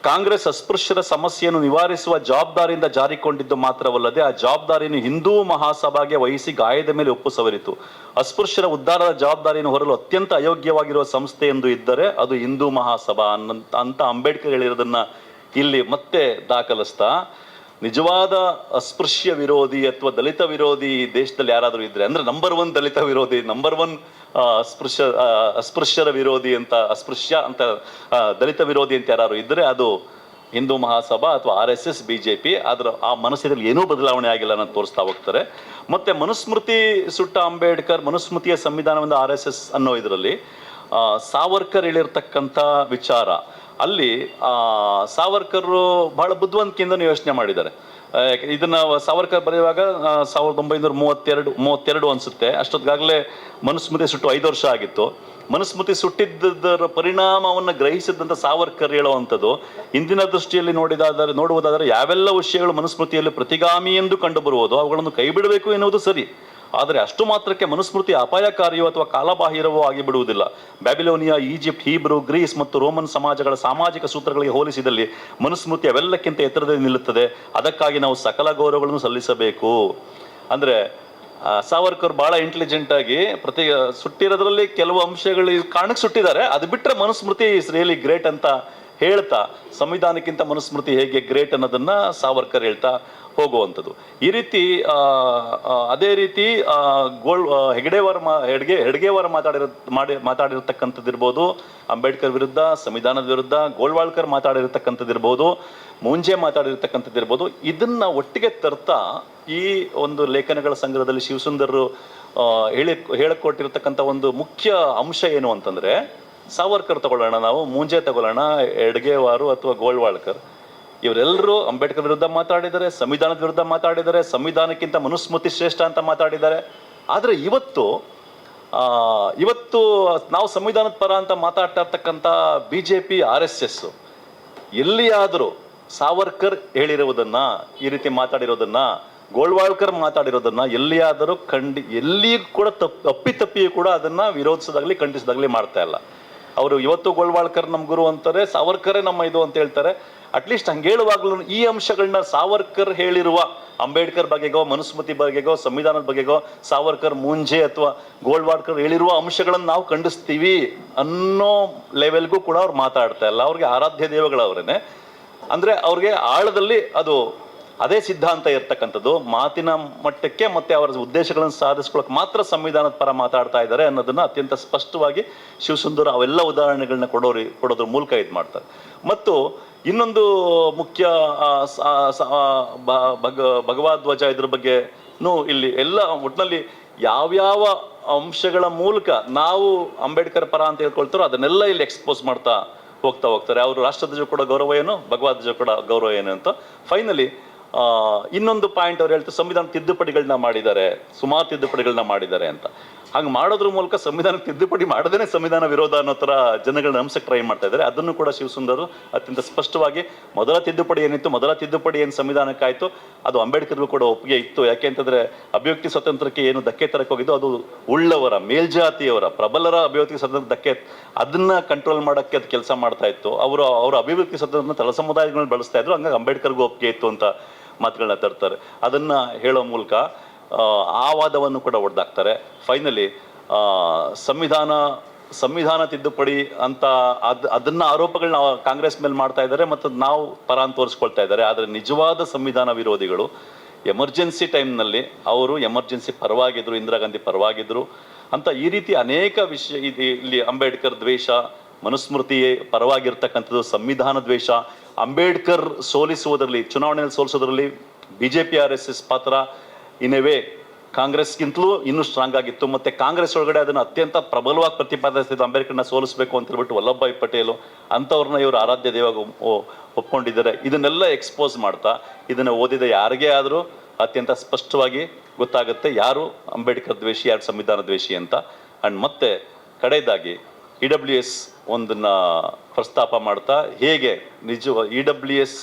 ಕಾಂಗ್ರೆಸ್ ಅಸ್ಪೃಶ್ಯರ ಸಮಸ್ಯೆಯನ್ನು ನಿವಾರಿಸುವ ಜವಾಬ್ದಾರಿಯಿಂದ ಜಾರಿಕೊಂಡಿದ್ದು ಮಾತ್ರವಲ್ಲದೆ ಆ ಜವಾಬ್ದಾರಿಯನ್ನು ಹಿಂದೂ ಮಹಾಸಭಾಗೆ ವಹಿಸಿ ಗಾಯದ ಮೇಲೆ ಒಪ್ಪು ಸವರಿತು. ಅಸ್ಪೃಶ್ಯರ ಉದ್ಧಾರದ ಜವಾಬ್ದಾರಿಯನ್ನು ಹೊರಲು ಅತ್ಯಂತ ಅಯೋಗ್ಯವಾಗಿರುವ ಸಂಸ್ಥೆ ಎಂದು ಇದ್ದರೆ ಅದು ಹಿಂದೂ ಮಹಾಸಭಾ ಅನ್ನಂತ ಅಂತ ಅಂಬೇಡ್ಕರ್ ಹೇಳಿರೋದನ್ನ ಇಲ್ಲಿ ಮತ್ತೆ ದಾಖಲಿಸ್ತಾ, ನಿಜವಾದ ಅಸ್ಪೃಶ್ಯ ವಿರೋಧಿ ಅಥವಾ ದಲಿತ ವಿರೋಧಿ ದೇಶದಲ್ಲಿ ಯಾರಾದರೂ ಇದ್ರೆ, ಅಂದ್ರೆ ನಂಬರ್ ಒನ್ ದಲಿತ ವಿರೋಧಿ ನಂಬರ್ ಒನ್ ಅಸ್ಪೃಶ್ಯ ಅಸ್ಪೃಶ್ಯರ ವಿರೋಧಿ ಅಂತ, ಅಸ್ಪೃಶ್ಯ ಅಂತ ದಲಿತ ವಿರೋಧಿ ಅಂತ ಯಾರು ಇದ್ರೆ ಅದು ಹಿಂದೂ ಮಹಾಸಭಾ ಅಥವಾ R S S, B J P ಅದರ ಆ ಮನಸ್ಸಿನಲ್ಲಿ ಏನೂ ಬದಲಾವಣೆ ಆಗಿಲ್ಲ ಅನ್ನೋದು ತೋರಿಸ್ತಾ ಹೋಗ್ತಾರೆ. ಮತ್ತೆ ಮನುಸ್ಮೃತಿ ಸುಟ್ಟ ಅಂಬೇಡ್ಕರ್, ಮನುಸ್ಮೃತಿಯ ಸಂವಿಧಾನವೆಂದು ಆರ್ ಎಸ್ ಎಸ್ ಅನ್ನೋ ಇದರಲ್ಲಿ ಸಾವರ್ಕರ್ ಹೇಳಿರ್ತಕ್ಕಂಥ ವಿಚಾರ, ಅಲ್ಲಿ ಸಾವರ್ಕರ್ ಬಹಳ ಬುದ್ಧಿವಂತಿಕೆಯಿಂದ ಯೋಚನೆ ಮಾಡಿದ್ದಾರೆ. ಇದನ್ನ ಸಾವರ್ಕರ್ ಬರೆಯುವಾಗ ಸಾವಿರದ ಒಂಬೈನೂರ ಮೂವತ್ತೆರಡು ಮೂವತ್ತೆರಡು ಅನ್ಸುತ್ತೆ. ಅಷ್ಟೊತ್ತಿಗಾಗಲೇ ಮನುಸ್ಮೃತಿ ಸುಟ್ಟು ಐದು ವರ್ಷ ಆಗಿತ್ತು. ಮನುಸ್ಮೃತಿ ಸುಟ್ಟಿದ್ದರ ಪರಿಣಾಮವನ್ನು ಗ್ರಹಿಸಿದಂಥ ಸಾವರ್ಕರ್ ಹೇಳುವಂಥದ್ದು, ಇಂದಿನ ದೃಷ್ಟಿಯಲ್ಲಿ ನೋಡಿದಾದರೆ, ನೋಡುವುದಾದರೆ ಯಾವೆಲ್ಲ ವಿಷಯಗಳು ಮನುಸ್ಮೃತಿಯಲ್ಲಿ ಪ್ರತಿಗಾಮಿ ಎಂದು ಕಂಡುಬರುವುದು ಅವುಗಳನ್ನು ಕೈಬಿಡಬೇಕು ಎನ್ನುವುದು ಸರಿ. ಆದರೆ ಅಷ್ಟು ಮಾತ್ರಕ್ಕೆ ಮನುಸ್ಮೃತಿ ಅಪಾಯಕಾರಿಯೋ ಅಥವಾ ಕಾಲಬಾಹಿರವೋ ಆಗಿಬಿಡುವುದಿಲ್ಲ. ಬ್ಯಾಬಿಲೋನಿಯಾ, ಈಜಿಪ್ಟ್, ಹೀಬ್ರು, ಗ್ರೀಸ್ ಮತ್ತು ರೋಮನ್ ಸಮಾಜಗಳ ಸಾಮಾಜಿಕ ಸೂತ್ರಗಳಿಗೆ ಹೋಲಿಸಿದಲ್ಲಿ ಮನುಸ್ಮೃತಿ ಅವೆಲ್ಲಕ್ಕಿಂತ ಎತ್ತರದಲ್ಲಿ ನಿಲ್ಲುತ್ತದೆ. ಅದಕ್ಕಾಗಿ ನಾವು ಸಕಲ ಗೌರವಗಳನ್ನು ಸಲ್ಲಿಸಬೇಕು. ಅಂದ್ರೆ ಸಾವರ್ಕರ್ ಬಹಳ ಇಂಟೆಲಿಜೆಂಟ್ ಆಗಿ ಪ್ರತಿ, ಸುಟ್ಟಿರೋದ್ರಲ್ಲಿ ಕೆಲವು ಅಂಶಗಳು ಕಾರಣಕ್ಕೆ ಸುಟ್ಟಿದ್ದಾರೆ. ಅದು ಬಿಟ್ಟರೆ ಮನುಸ್ಮೃತಿ ಇಸ್ ರಿಯಲಿ ಗ್ರೇಟ್ ಅಂತ ಹೇಳ್ತಾ ಸಂವಿಧಾನಕ್ಕಿಂತ ಮನುಸ್ಮೃತಿ ಹೇಗೆ ಗ್ರೇಟ್ ಅನ್ನೋದನ್ನ ಸಾವರ್ಕರ್ ಹೇಳ್ತಾ ಹೋಗುವಂಥದ್ದು. ಈ ರೀತಿ ಅದೇ ರೀತಿ ಗೋಳ್ ಆ, ಹೆಗಡೆಯವರ ಮಾ ಹೆಡ್ಗೆ ಹೆಡ್ಗೆವರ ಮಾತಾಡಿರ ಮಾಡಿ ಮಾತಾಡಿರ್ತಕ್ಕಂಥದ್ದು ಇರ್ಬೋದು ಅಂಬೇಡ್ಕರ್ ವಿರುದ್ಧ ಸಂವಿಧಾನದ ವಿರುದ್ಧ ಗೋಳ್ವಾಳ್ಕರ್ ಮಾತಾಡಿರ್ತಕ್ಕಂಥದ್ದು ಇರ್ಬೋದು ಮುಂಜೆ ಮಾತಾಡಿರ್ತಕ್ಕಂಥದ್ದು ಇರ್ಬೋದು ಇದನ್ನ ಒಟ್ಟಿಗೆ ತರ್ತಾ ಈ ಒಂದು ಲೇಖನಗಳ ಸಂಗ್ರಹದಲ್ಲಿ ಶಿವಸುಂದರರು ಹೇಳಿ ಹೇಳಿಕೊಟ್ಟಿರ್ತಕ್ಕಂಥ ಒಂದು ಮುಖ್ಯ ಅಂಶ ಏನು ಅಂತಂದ್ರೆ ಸಾವರ್ಕರ್ ತಗೊಳ್ಳೋಣ ನಾವು, ಮುಂಜೆ ತಗೊಳ್ಳೋಣ, ಎಡ್ಗೆವಾರು ಅಥವಾ ಗೋಳ್ವಾಳ್ಕರ್. ಇವರೆಲ್ಲರೂ ಅಂಬೇಡ್ಕರ್ ವಿರುದ್ಧ ಮಾತಾಡಿದ್ದಾರೆ, ಸಂವಿಧಾನದ ವಿರುದ್ಧ ಮಾತಾಡಿದ್ದಾರೆ, ಸಂವಿಧಾನಕ್ಕಿಂತ ಮನುಸ್ಮೃತಿ ಶ್ರೇಷ್ಠ ಅಂತ ಮಾತಾಡಿದ್ದಾರೆ. ಆದರೆ ಇವತ್ತು ಇವತ್ತು ನಾವು ಸಂವಿಧಾನದ ಪರ ಅಂತ ಮಾತಾಡ್ತಾ ಇರ್ತಕ್ಕಂಥ B J P R S S ಎಲ್ಲಿಯಾದರೂ ಸಾವರ್ಕರ್ ಹೇಳಿರುವುದನ್ನ, ಈ ರೀತಿ ಮಾತಾಡಿರೋದನ್ನ, ಗೋಳ್ವಾಳ್ಕರ್ ಮಾತಾಡಿರೋದನ್ನ ಎಲ್ಲಿಯಾದರೂ ಖಂಡಿ ಎಲ್ಲಿ ಕೂಡ ತಪ್ಪಿ ಅಪ್ಪಿತಪ್ಪಿಯೂ ಕೂಡ ಅದನ್ನ ವಿರೋಧಿಸೋದಾಗ್ಲಿ, ಖಂಡಿಸೋದಾಗ್ಲಿ ಮಾಡ್ತಾ ಇಲ್ಲ. ಅವರು ಇವತ್ತು ಗೋಳ್ವಾಳ್ಕರ್ ನಮ್ಮ ಗುರು ಅಂತಾರೆ, ಸಾವರ್ಕರೇ ನಮ್ಮ ಇದು ಅಂತ ಹೇಳ್ತಾರೆ. ಅಟ್ಲೀಸ್ಟ್ ಹಂಗೆ ಹೇಳುವಾಗ್ಲೂ ಈ ಅಂಶಗಳನ್ನ ಸಾವರ್ಕರ್ ಹೇಳಿರುವ ಅಂಬೇಡ್ಕರ್ ಬಗೆಗೋ, ಮನುಸ್ಮೃತಿ ಬಗೆಗೋ, ಸಂವಿಧಾನದ ಬಗೆಗೋ, ಸಾವರ್ಕರ್ ಮುಂಜೆ ಅಥವಾ ಗೋಳ್ವಾಡ್ಕರ್ ಹೇಳಿರುವ ಅಂಶಗಳನ್ನು ನಾವು ಖಂಡಿಸ್ತೀವಿ ಅನ್ನೋ ಲೆವೆಲ್ಗೂ ಕೂಡ ಅವ್ರು ಮಾತಾಡ್ತಾ ಇಲ್ಲ. ಅವ್ರಿಗೆ ಆರಾಧ್ಯ ದೇವಗಳವ್ರೇನೆ. ಅಂದ್ರೆ ಅವ್ರಿಗೆ ಆಳದಲ್ಲಿ ಅದು ಅದೇ ಸಿದ್ಧಾಂತ ಇರ್ತಕ್ಕಂಥದ್ದು ಮಾತಿನ ಮಟ್ಟಕ್ಕೆ ಮತ್ತೆ ಅವರ ಉದ್ದೇಶಗಳನ್ನು ಸಾಧಿಸ್ಕೊಳ್ಳೋಕೆ ಮಾತ್ರ ಸಂವಿಧಾನದ ಪರ ಮಾತಾಡ್ತಾ ಇದ್ದಾರೆ ಅನ್ನೋದನ್ನ ಅತ್ಯಂತ ಸ್ಪಷ್ಟವಾಗಿ ಶಿವಸುಂದರ ಅವೆಲ್ಲ ಉದಾಹರಣೆಗಳನ್ನ ಕೊಡೋರಿ, ಕೊಡೋದ್ರ ಮೂಲಕ ಇದು ಮಾಡ್ತಾರೆ. ಮತ್ತು ಇನ್ನೊಂದು ಮುಖ್ಯ ಭಗ ಭಗವದ್ವಜ ಇದ್ರ ಬಗ್ಗೆ ಇಲ್ಲಿ ಎಲ್ಲ ಒಟ್ಟಿನಲ್ಲಿ ಯಾವ್ಯಾವ ಅಂಶಗಳ ಮೂಲಕ ನಾವು ಅಂಬೇಡ್ಕರ್ ಪರ ಅಂತ ಹೇಳ್ಕೊಳ್ತಾರೋ ಅದನ್ನೆಲ್ಲ ಇಲ್ಲಿ ಎಕ್ಸ್ಪೋಸ್ ಮಾಡ್ತಾ ಹೋಗ್ತಾ ಹೋಗ್ತಾರೆ. ಅವರು ರಾಷ್ಟ್ರಧ್ವಜ ಕೂಡ ಗೌರವ ಏನು ಭಗವದ್ವಜ ಕೂಡ ಗೌರವ ಏನು ಅಂತ. ಫೈನಲಿ ಇನ್ನೊಂದು ಪಾಯಿಂಟ್ ಅವ್ರು ಹೇಳ್ತಾರೆ, ಸಂವಿಧಾನ ತಿದ್ದುಪಡಿಗಳನ್ನ ಮಾಡಿದ್ದಾರೆ, ಸುಮಾರು ತಿದ್ದುಪಡಿಗಳನ್ನ ಮಾಡಿದ್ದಾರೆ ಅಂತ. ಹಂಗೆ ಮಾಡೋದ್ರ ಮೂಲಕ ಸಂವಿಧಾನ ತಿದ್ದುಪಡಿ ಮಾಡದೇನೆ ಸಂವಿಧಾನ ವಿರೋಧ ಅನ್ನೋ ಥರ ಜನಗಳ ಅಂಶಕ್ಕೆ ಟ್ರೈ ಮಾಡ್ತಾ ಇದ್ದಾರೆ. ಅದನ್ನು ಕೂಡ ಶಿವಸುಂದರು ಅತ್ಯಂತ ಸ್ಪಷ್ಟವಾಗಿ ಮೊದಲ ತಿದ್ದುಪಡಿ ಏನಿತ್ತು, ಮೊದಲ ತಿದ್ದುಪಡಿ ಏನು ಸಂವಿಧಾನಕ್ಕಾಯಿತು, ಅದು ಅಂಬೇಡ್ಕರ್ಗೂ ಕೂಡ ಒಪ್ಪಿಗೆ ಇತ್ತು. ಯಾಕೆ ಅಂತಂದರೆ ಅಭಿವ್ಯಕ್ತಿ ಸ್ವಾತಂತ್ರ್ಯಕ್ಕೆ ಏನು ಧಕ್ಕೆ ತರಕ್ಕೆ ಹೋಗಿದ್ದು, ಅದು ಉಳ್ಳವರ, ಮೇಲ್ಜಾತಿಯವರ, ಪ್ರಬಲರ ಅಭಿವ್ಯಕ್ತಿ ಸ್ವಾತಂತ್ರ್ಯ ಧಕ್ಕೆ, ಅದನ್ನ ಕಂಟ್ರೋಲ್ ಮಾಡೋಕ್ಕೆ ಅದು ಕೆಲಸ ಮಾಡ್ತಾ ಇತ್ತು. ಅವರು, ಅವರ ಅಭಿವ್ಯಕ್ತಿ ಸ್ವಾತಂತ್ರ್ಯ ತಳ ಸಮುದಾಯಗಳನ್ನ ಬಳಸ್ತಾ ಇದ್ರು, ಹಂಗಾಗಿ ಅಂಬೇಡ್ಕರ್ಗೂ ಒಪ್ಪಿಗೆ ಇತ್ತು ಅಂತ ಮಾತುಗಳನ್ನ ತರ್ತಾರೆ. ಅದನ್ನ ಹೇಳೋ ಮೂಲಕ ಆ, ವಾದವನ್ನು ಕೂಡ ಒಡೆದಾಕ್ತಾರೆ. ಫೈನಲಿ ಸಂವಿಧಾನ ಸಂವಿಧಾನ ತಿದ್ದುಪಡಿ ಅಂತ ಅದ್ ಅದನ್ನ ಆರೋಪಗಳನ್ನ ಕಾಂಗ್ರೆಸ್ ಮೇಲೆ ಮಾಡ್ತಾ ಇದ್ದಾರೆ ಮತ್ತು ನಾವು ಪರ ಅಂತ ತೋರಿಸ್ಕೊಳ್ತಾ ಇದ್ದಾರೆ. ಆದರೆ ನಿಜವಾದ ಸಂವಿಧಾನ ವಿರೋಧಿಗಳು ಎಮರ್ಜೆನ್ಸಿ ಟೈಮ್ನಲ್ಲಿ ಅವರು ಎಮರ್ಜೆನ್ಸಿ ಪರವಾಗಿದ್ರು ಇಂದಿರಾ ಗಾಂಧಿ ಪರವಾಗಿದ್ರು ಅಂತ ಈ ರೀತಿ ಅನೇಕ ವಿಷಯ ಇಲ್ಲಿ ಅಂಬೇಡ್ಕರ್ ದ್ವೇಷ ಮನುಸ್ಮೃತಿ ಪರವಾಗಿರ್ತಕ್ಕಂಥದ್ದು ಸಂವಿಧಾನ ದ್ವೇಷ. ಅಂಬೇಡ್ಕರ್ ಸೋಲಿಸುವುದರಲ್ಲಿ, ಚುನಾವಣೆಯಲ್ಲಿ ಸೋಲಿಸೋದ್ರಲ್ಲಿ ಪಿ ಆರ್ ಎಸ್ ಎಸ್ ಪಾತ್ರ ಇನ್ ಎ ವೇ ಕಾಂಗ್ರೆಸ್ಗಿಂತಲೂ ಇನ್ನೂ ಸ್ಟ್ರಾಂಗ್ ಆಗಿತ್ತು. ಮತ್ತೆ ಕಾಂಗ್ರೆಸ್ ಒಳಗಡೆ ಅದನ್ನು ಅತ್ಯಂತ ಪ್ರಬಲವಾಗಿ ಪ್ರತಿಪಾದಿಸಿದ್ದು ಅಂಬೇಡ್ಕರ್ನ ಸೋಲಿಸಬೇಕು ಅಂತ ಹೇಳ್ಬಿಟ್ಟು ವಲ್ಲಭಭಾಯಿ ಪಟೇಲು ಅಂಥವ್ರನ್ನ ಇವರು ಆರಾಧ್ಯ ದೇವಾಗ ಒಪ್ಕೊಂಡಿದ್ದಾರೆ. ಇದನ್ನೆಲ್ಲ ಎಕ್ಸ್ಪೋಸ್ ಮಾಡ್ತಾ, ಇದನ್ನು ಓದಿದ ಯಾರಿಗೇ ಆದರೂ ಅತ್ಯಂತ ಸ್ಪಷ್ಟವಾಗಿ ಗೊತ್ತಾಗುತ್ತೆ ಯಾರು ಅಂಬೇಡ್ಕರ್ ದ್ವೇಷಿ, ಯಾರು ಸಂವಿಧಾನ ದ್ವೇಷಿ ಅಂತ. ಅಂಡ್ ಮತ್ತೆ ಕಡೆಯದಾಗಿ ಇ ಡಬ್ಲ್ಯೂ ಎಸ್ ಒಂದನ್ನ ಪ್ರಸ್ತಾಪ ಮಾಡ್ತಾ ಹೇಗೆ ನಿಜ ಇ ಡಬ್ಲ್ಯೂ ಎಸ್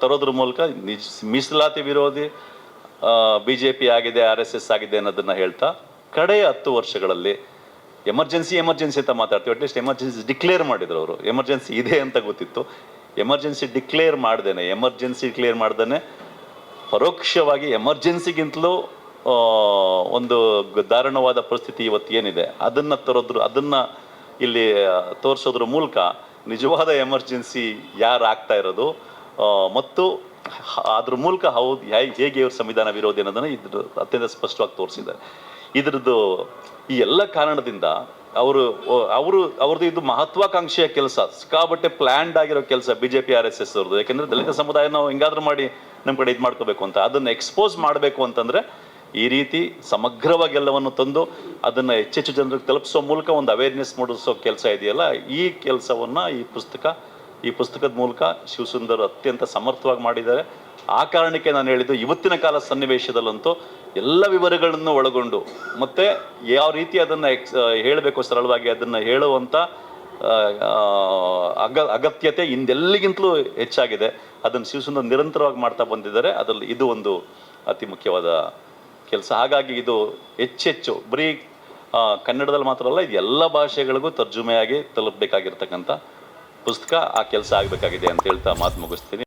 ತರೋದ್ರ ಮೂಲಕ ನಿಜ ಮೀಸಲಾತಿ ವಿರೋಧಿ ಬಿ ಜೆ ಪಿ ಆಗಿದೆ ಆರ್ ಎಸ್ ಎಸ್ ಆಗಿದೆ ಅನ್ನೋದನ್ನ ಹೇಳ್ತಾ ಕಡೆಯ ಹತ್ತು ವರ್ಷಗಳಲ್ಲಿ ಎಮರ್ಜೆನ್ಸಿ ಎಮರ್ಜೆನ್ಸಿ ಅಂತ ಮಾತಾಡ್ತೀವಿ. ಅಟ್ಲೀಸ್ಟ್ ಎಮರ್ಜೆನ್ಸಿ ಡಿಕ್ಲೇರ್ ಮಾಡಿದ್ರು ಅವರು. ಎಮರ್ಜೆನ್ಸಿ ಇದೆ ಅಂತ ಗೊತ್ತಿತ್ತು. ಎಮರ್ಜೆನ್ಸಿ ಡಿಕ್ಲೇರ್ ಮಾಡ್ದೇನೆ. ಎಮರ್ಜೆನ್ಸಿ ಡಿಕ್ಲೇರ್ ಮಾಡ್ದೇನೆ. ಪರೋಕ್ಷವಾಗಿ ಎಮರ್ಜೆನ್ಸಿಗಿಂತಲೂ ಒಂದು ದಾರುಣವಾದ ಪರಿಸ್ಥಿತಿ ಇವತ್ತು ಏನಿದೆ? ಅದನ್ನು ತರೋದ್ರು, ಅದನ್ನ ಇಲ್ಲಿ ತೋರಿಸೋದ್ರ ಮೂಲಕ ನಿಜವಾದ ಎಮರ್ಜೆನ್ಸಿ ಯಾರು ಆಗ್ತಾ ಇರೋದು ಮತ್ತು ಅದ್ರ ಮೂಲಕ ಹೌದು ಹೇಗೆ ಇವ್ರ ಸಂವಿಧಾನ ವಿರೋಧಿ ಅನ್ನೋದನ್ನು ಇದ್ರ ಅತ್ಯಂತ ಸ್ಪಷ್ಟವಾಗಿ ತೋರಿಸಿದ್ದಾರೆ. ಇದ್ರದ್ದು ಈ ಎಲ್ಲ ಕಾರಣದಿಂದ ಅವರು ಅವರು ಅವ್ರದ್ದು ಇದು ಮಹತ್ವಾಕಾಂಕ್ಷೆಯ ಕೆಲಸ ಸಿಕ್ಕಾಬಟ್ಟೆ ಪ್ಲ್ಯಾಂಡ್ ಆಗಿರೋ ಕೆಲಸ B J P R S S ಅವ್ರದ್ದು ಯಾಕೆಂದ್ರೆ ದಲಿತ ಸಮುದಾಯ ನಾವು ಹೆಂಗಾದ್ರೂ ಮಾಡಿ ನಮ್ಮ ಕಡೆ ಇದು ಮಾಡ್ಕೋಬೇಕು ಅಂತ. ಅದನ್ನು ಎಕ್ಸ್ಪೋಸ್ ಮಾಡಬೇಕು ಅಂತಂದ್ರೆ ಈ ರೀತಿ ಸಮಗ್ರವಾಗಿ ಎಲ್ಲವನ್ನು ತಂದು ಅದನ್ನು ಹೆಚ್ಚೆಚ್ಚು ಜನರಿಗೆ ತಲುಪಿಸೋ ಮೂಲಕ ಒಂದು ಅವೇರ್ನೆಸ್ ಮೂಡಿಸೋ ಕೆಲಸ ಇದೆಯಲ್ಲ ಈ ಕೆಲಸವನ್ನು ಈ ಪುಸ್ತಕ ಈ ಪುಸ್ತಕದ ಮೂಲಕ ಶಿವಸುಂದರ್ ಅತ್ಯಂತ ಸಮರ್ಥವಾಗಿ ಮಾಡಿದ್ದಾರೆ. ಆ ಕಾರಣಕ್ಕೆ ನಾನು ಹೇಳಿದ್ದು ಇವತ್ತಿನ ಕಾಲ ಸನ್ನಿವೇಶದಲ್ಲಂತೂ ಎಲ್ಲ ವಿವರಗಳನ್ನು ಒಳಗೊಂಡು ಮತ್ತು ಯಾವ ರೀತಿ ಅದನ್ನು ಎಕ್ಸ್ ಹೇಳಬೇಕು ಸರಳವಾಗಿ ಅದನ್ನು ಆ, ಅಗ ಅಗತ್ಯತೆ ಹಿಂದೆಲ್ಲಿಗಿಂತಲೂ ಹೆಚ್ಚಾಗಿದೆ. ಅದನ್ನು ಶಿವಸುಂದರ್ ನಿರಂತರವಾಗಿ ಮಾಡ್ತಾ ಬಂದಿದ್ದಾರೆ. ಅದರಲ್ಲಿ ಇದು ಒಂದು ಅತಿ ಮುಖ್ಯವಾದ ಕೆಲಸ. ಹಾಗಾಗಿ ಇದು ಹೆಚ್ಚೆಚ್ಚು ಬರೀ ಕನ್ನಡದಲ್ಲಿ ಮಾತ್ರ ಅಲ್ಲ ಇದು ಎಲ್ಲ ಭಾಷೆಗಳಿಗೂ ತರ್ಜುಮೆಯಾಗಿ ತಲುಪಬೇಕಾಗಿರ್ತಕ್ಕಂಥ ಪುಸ್ತಕ ಆ ಕೆಲಸ ಆಗಬೇಕಾಗಿದೆ ಅಂತ ಹೇಳ್ತಾ ಮಾತು ಮುಗಿಸ್ತೀನಿ.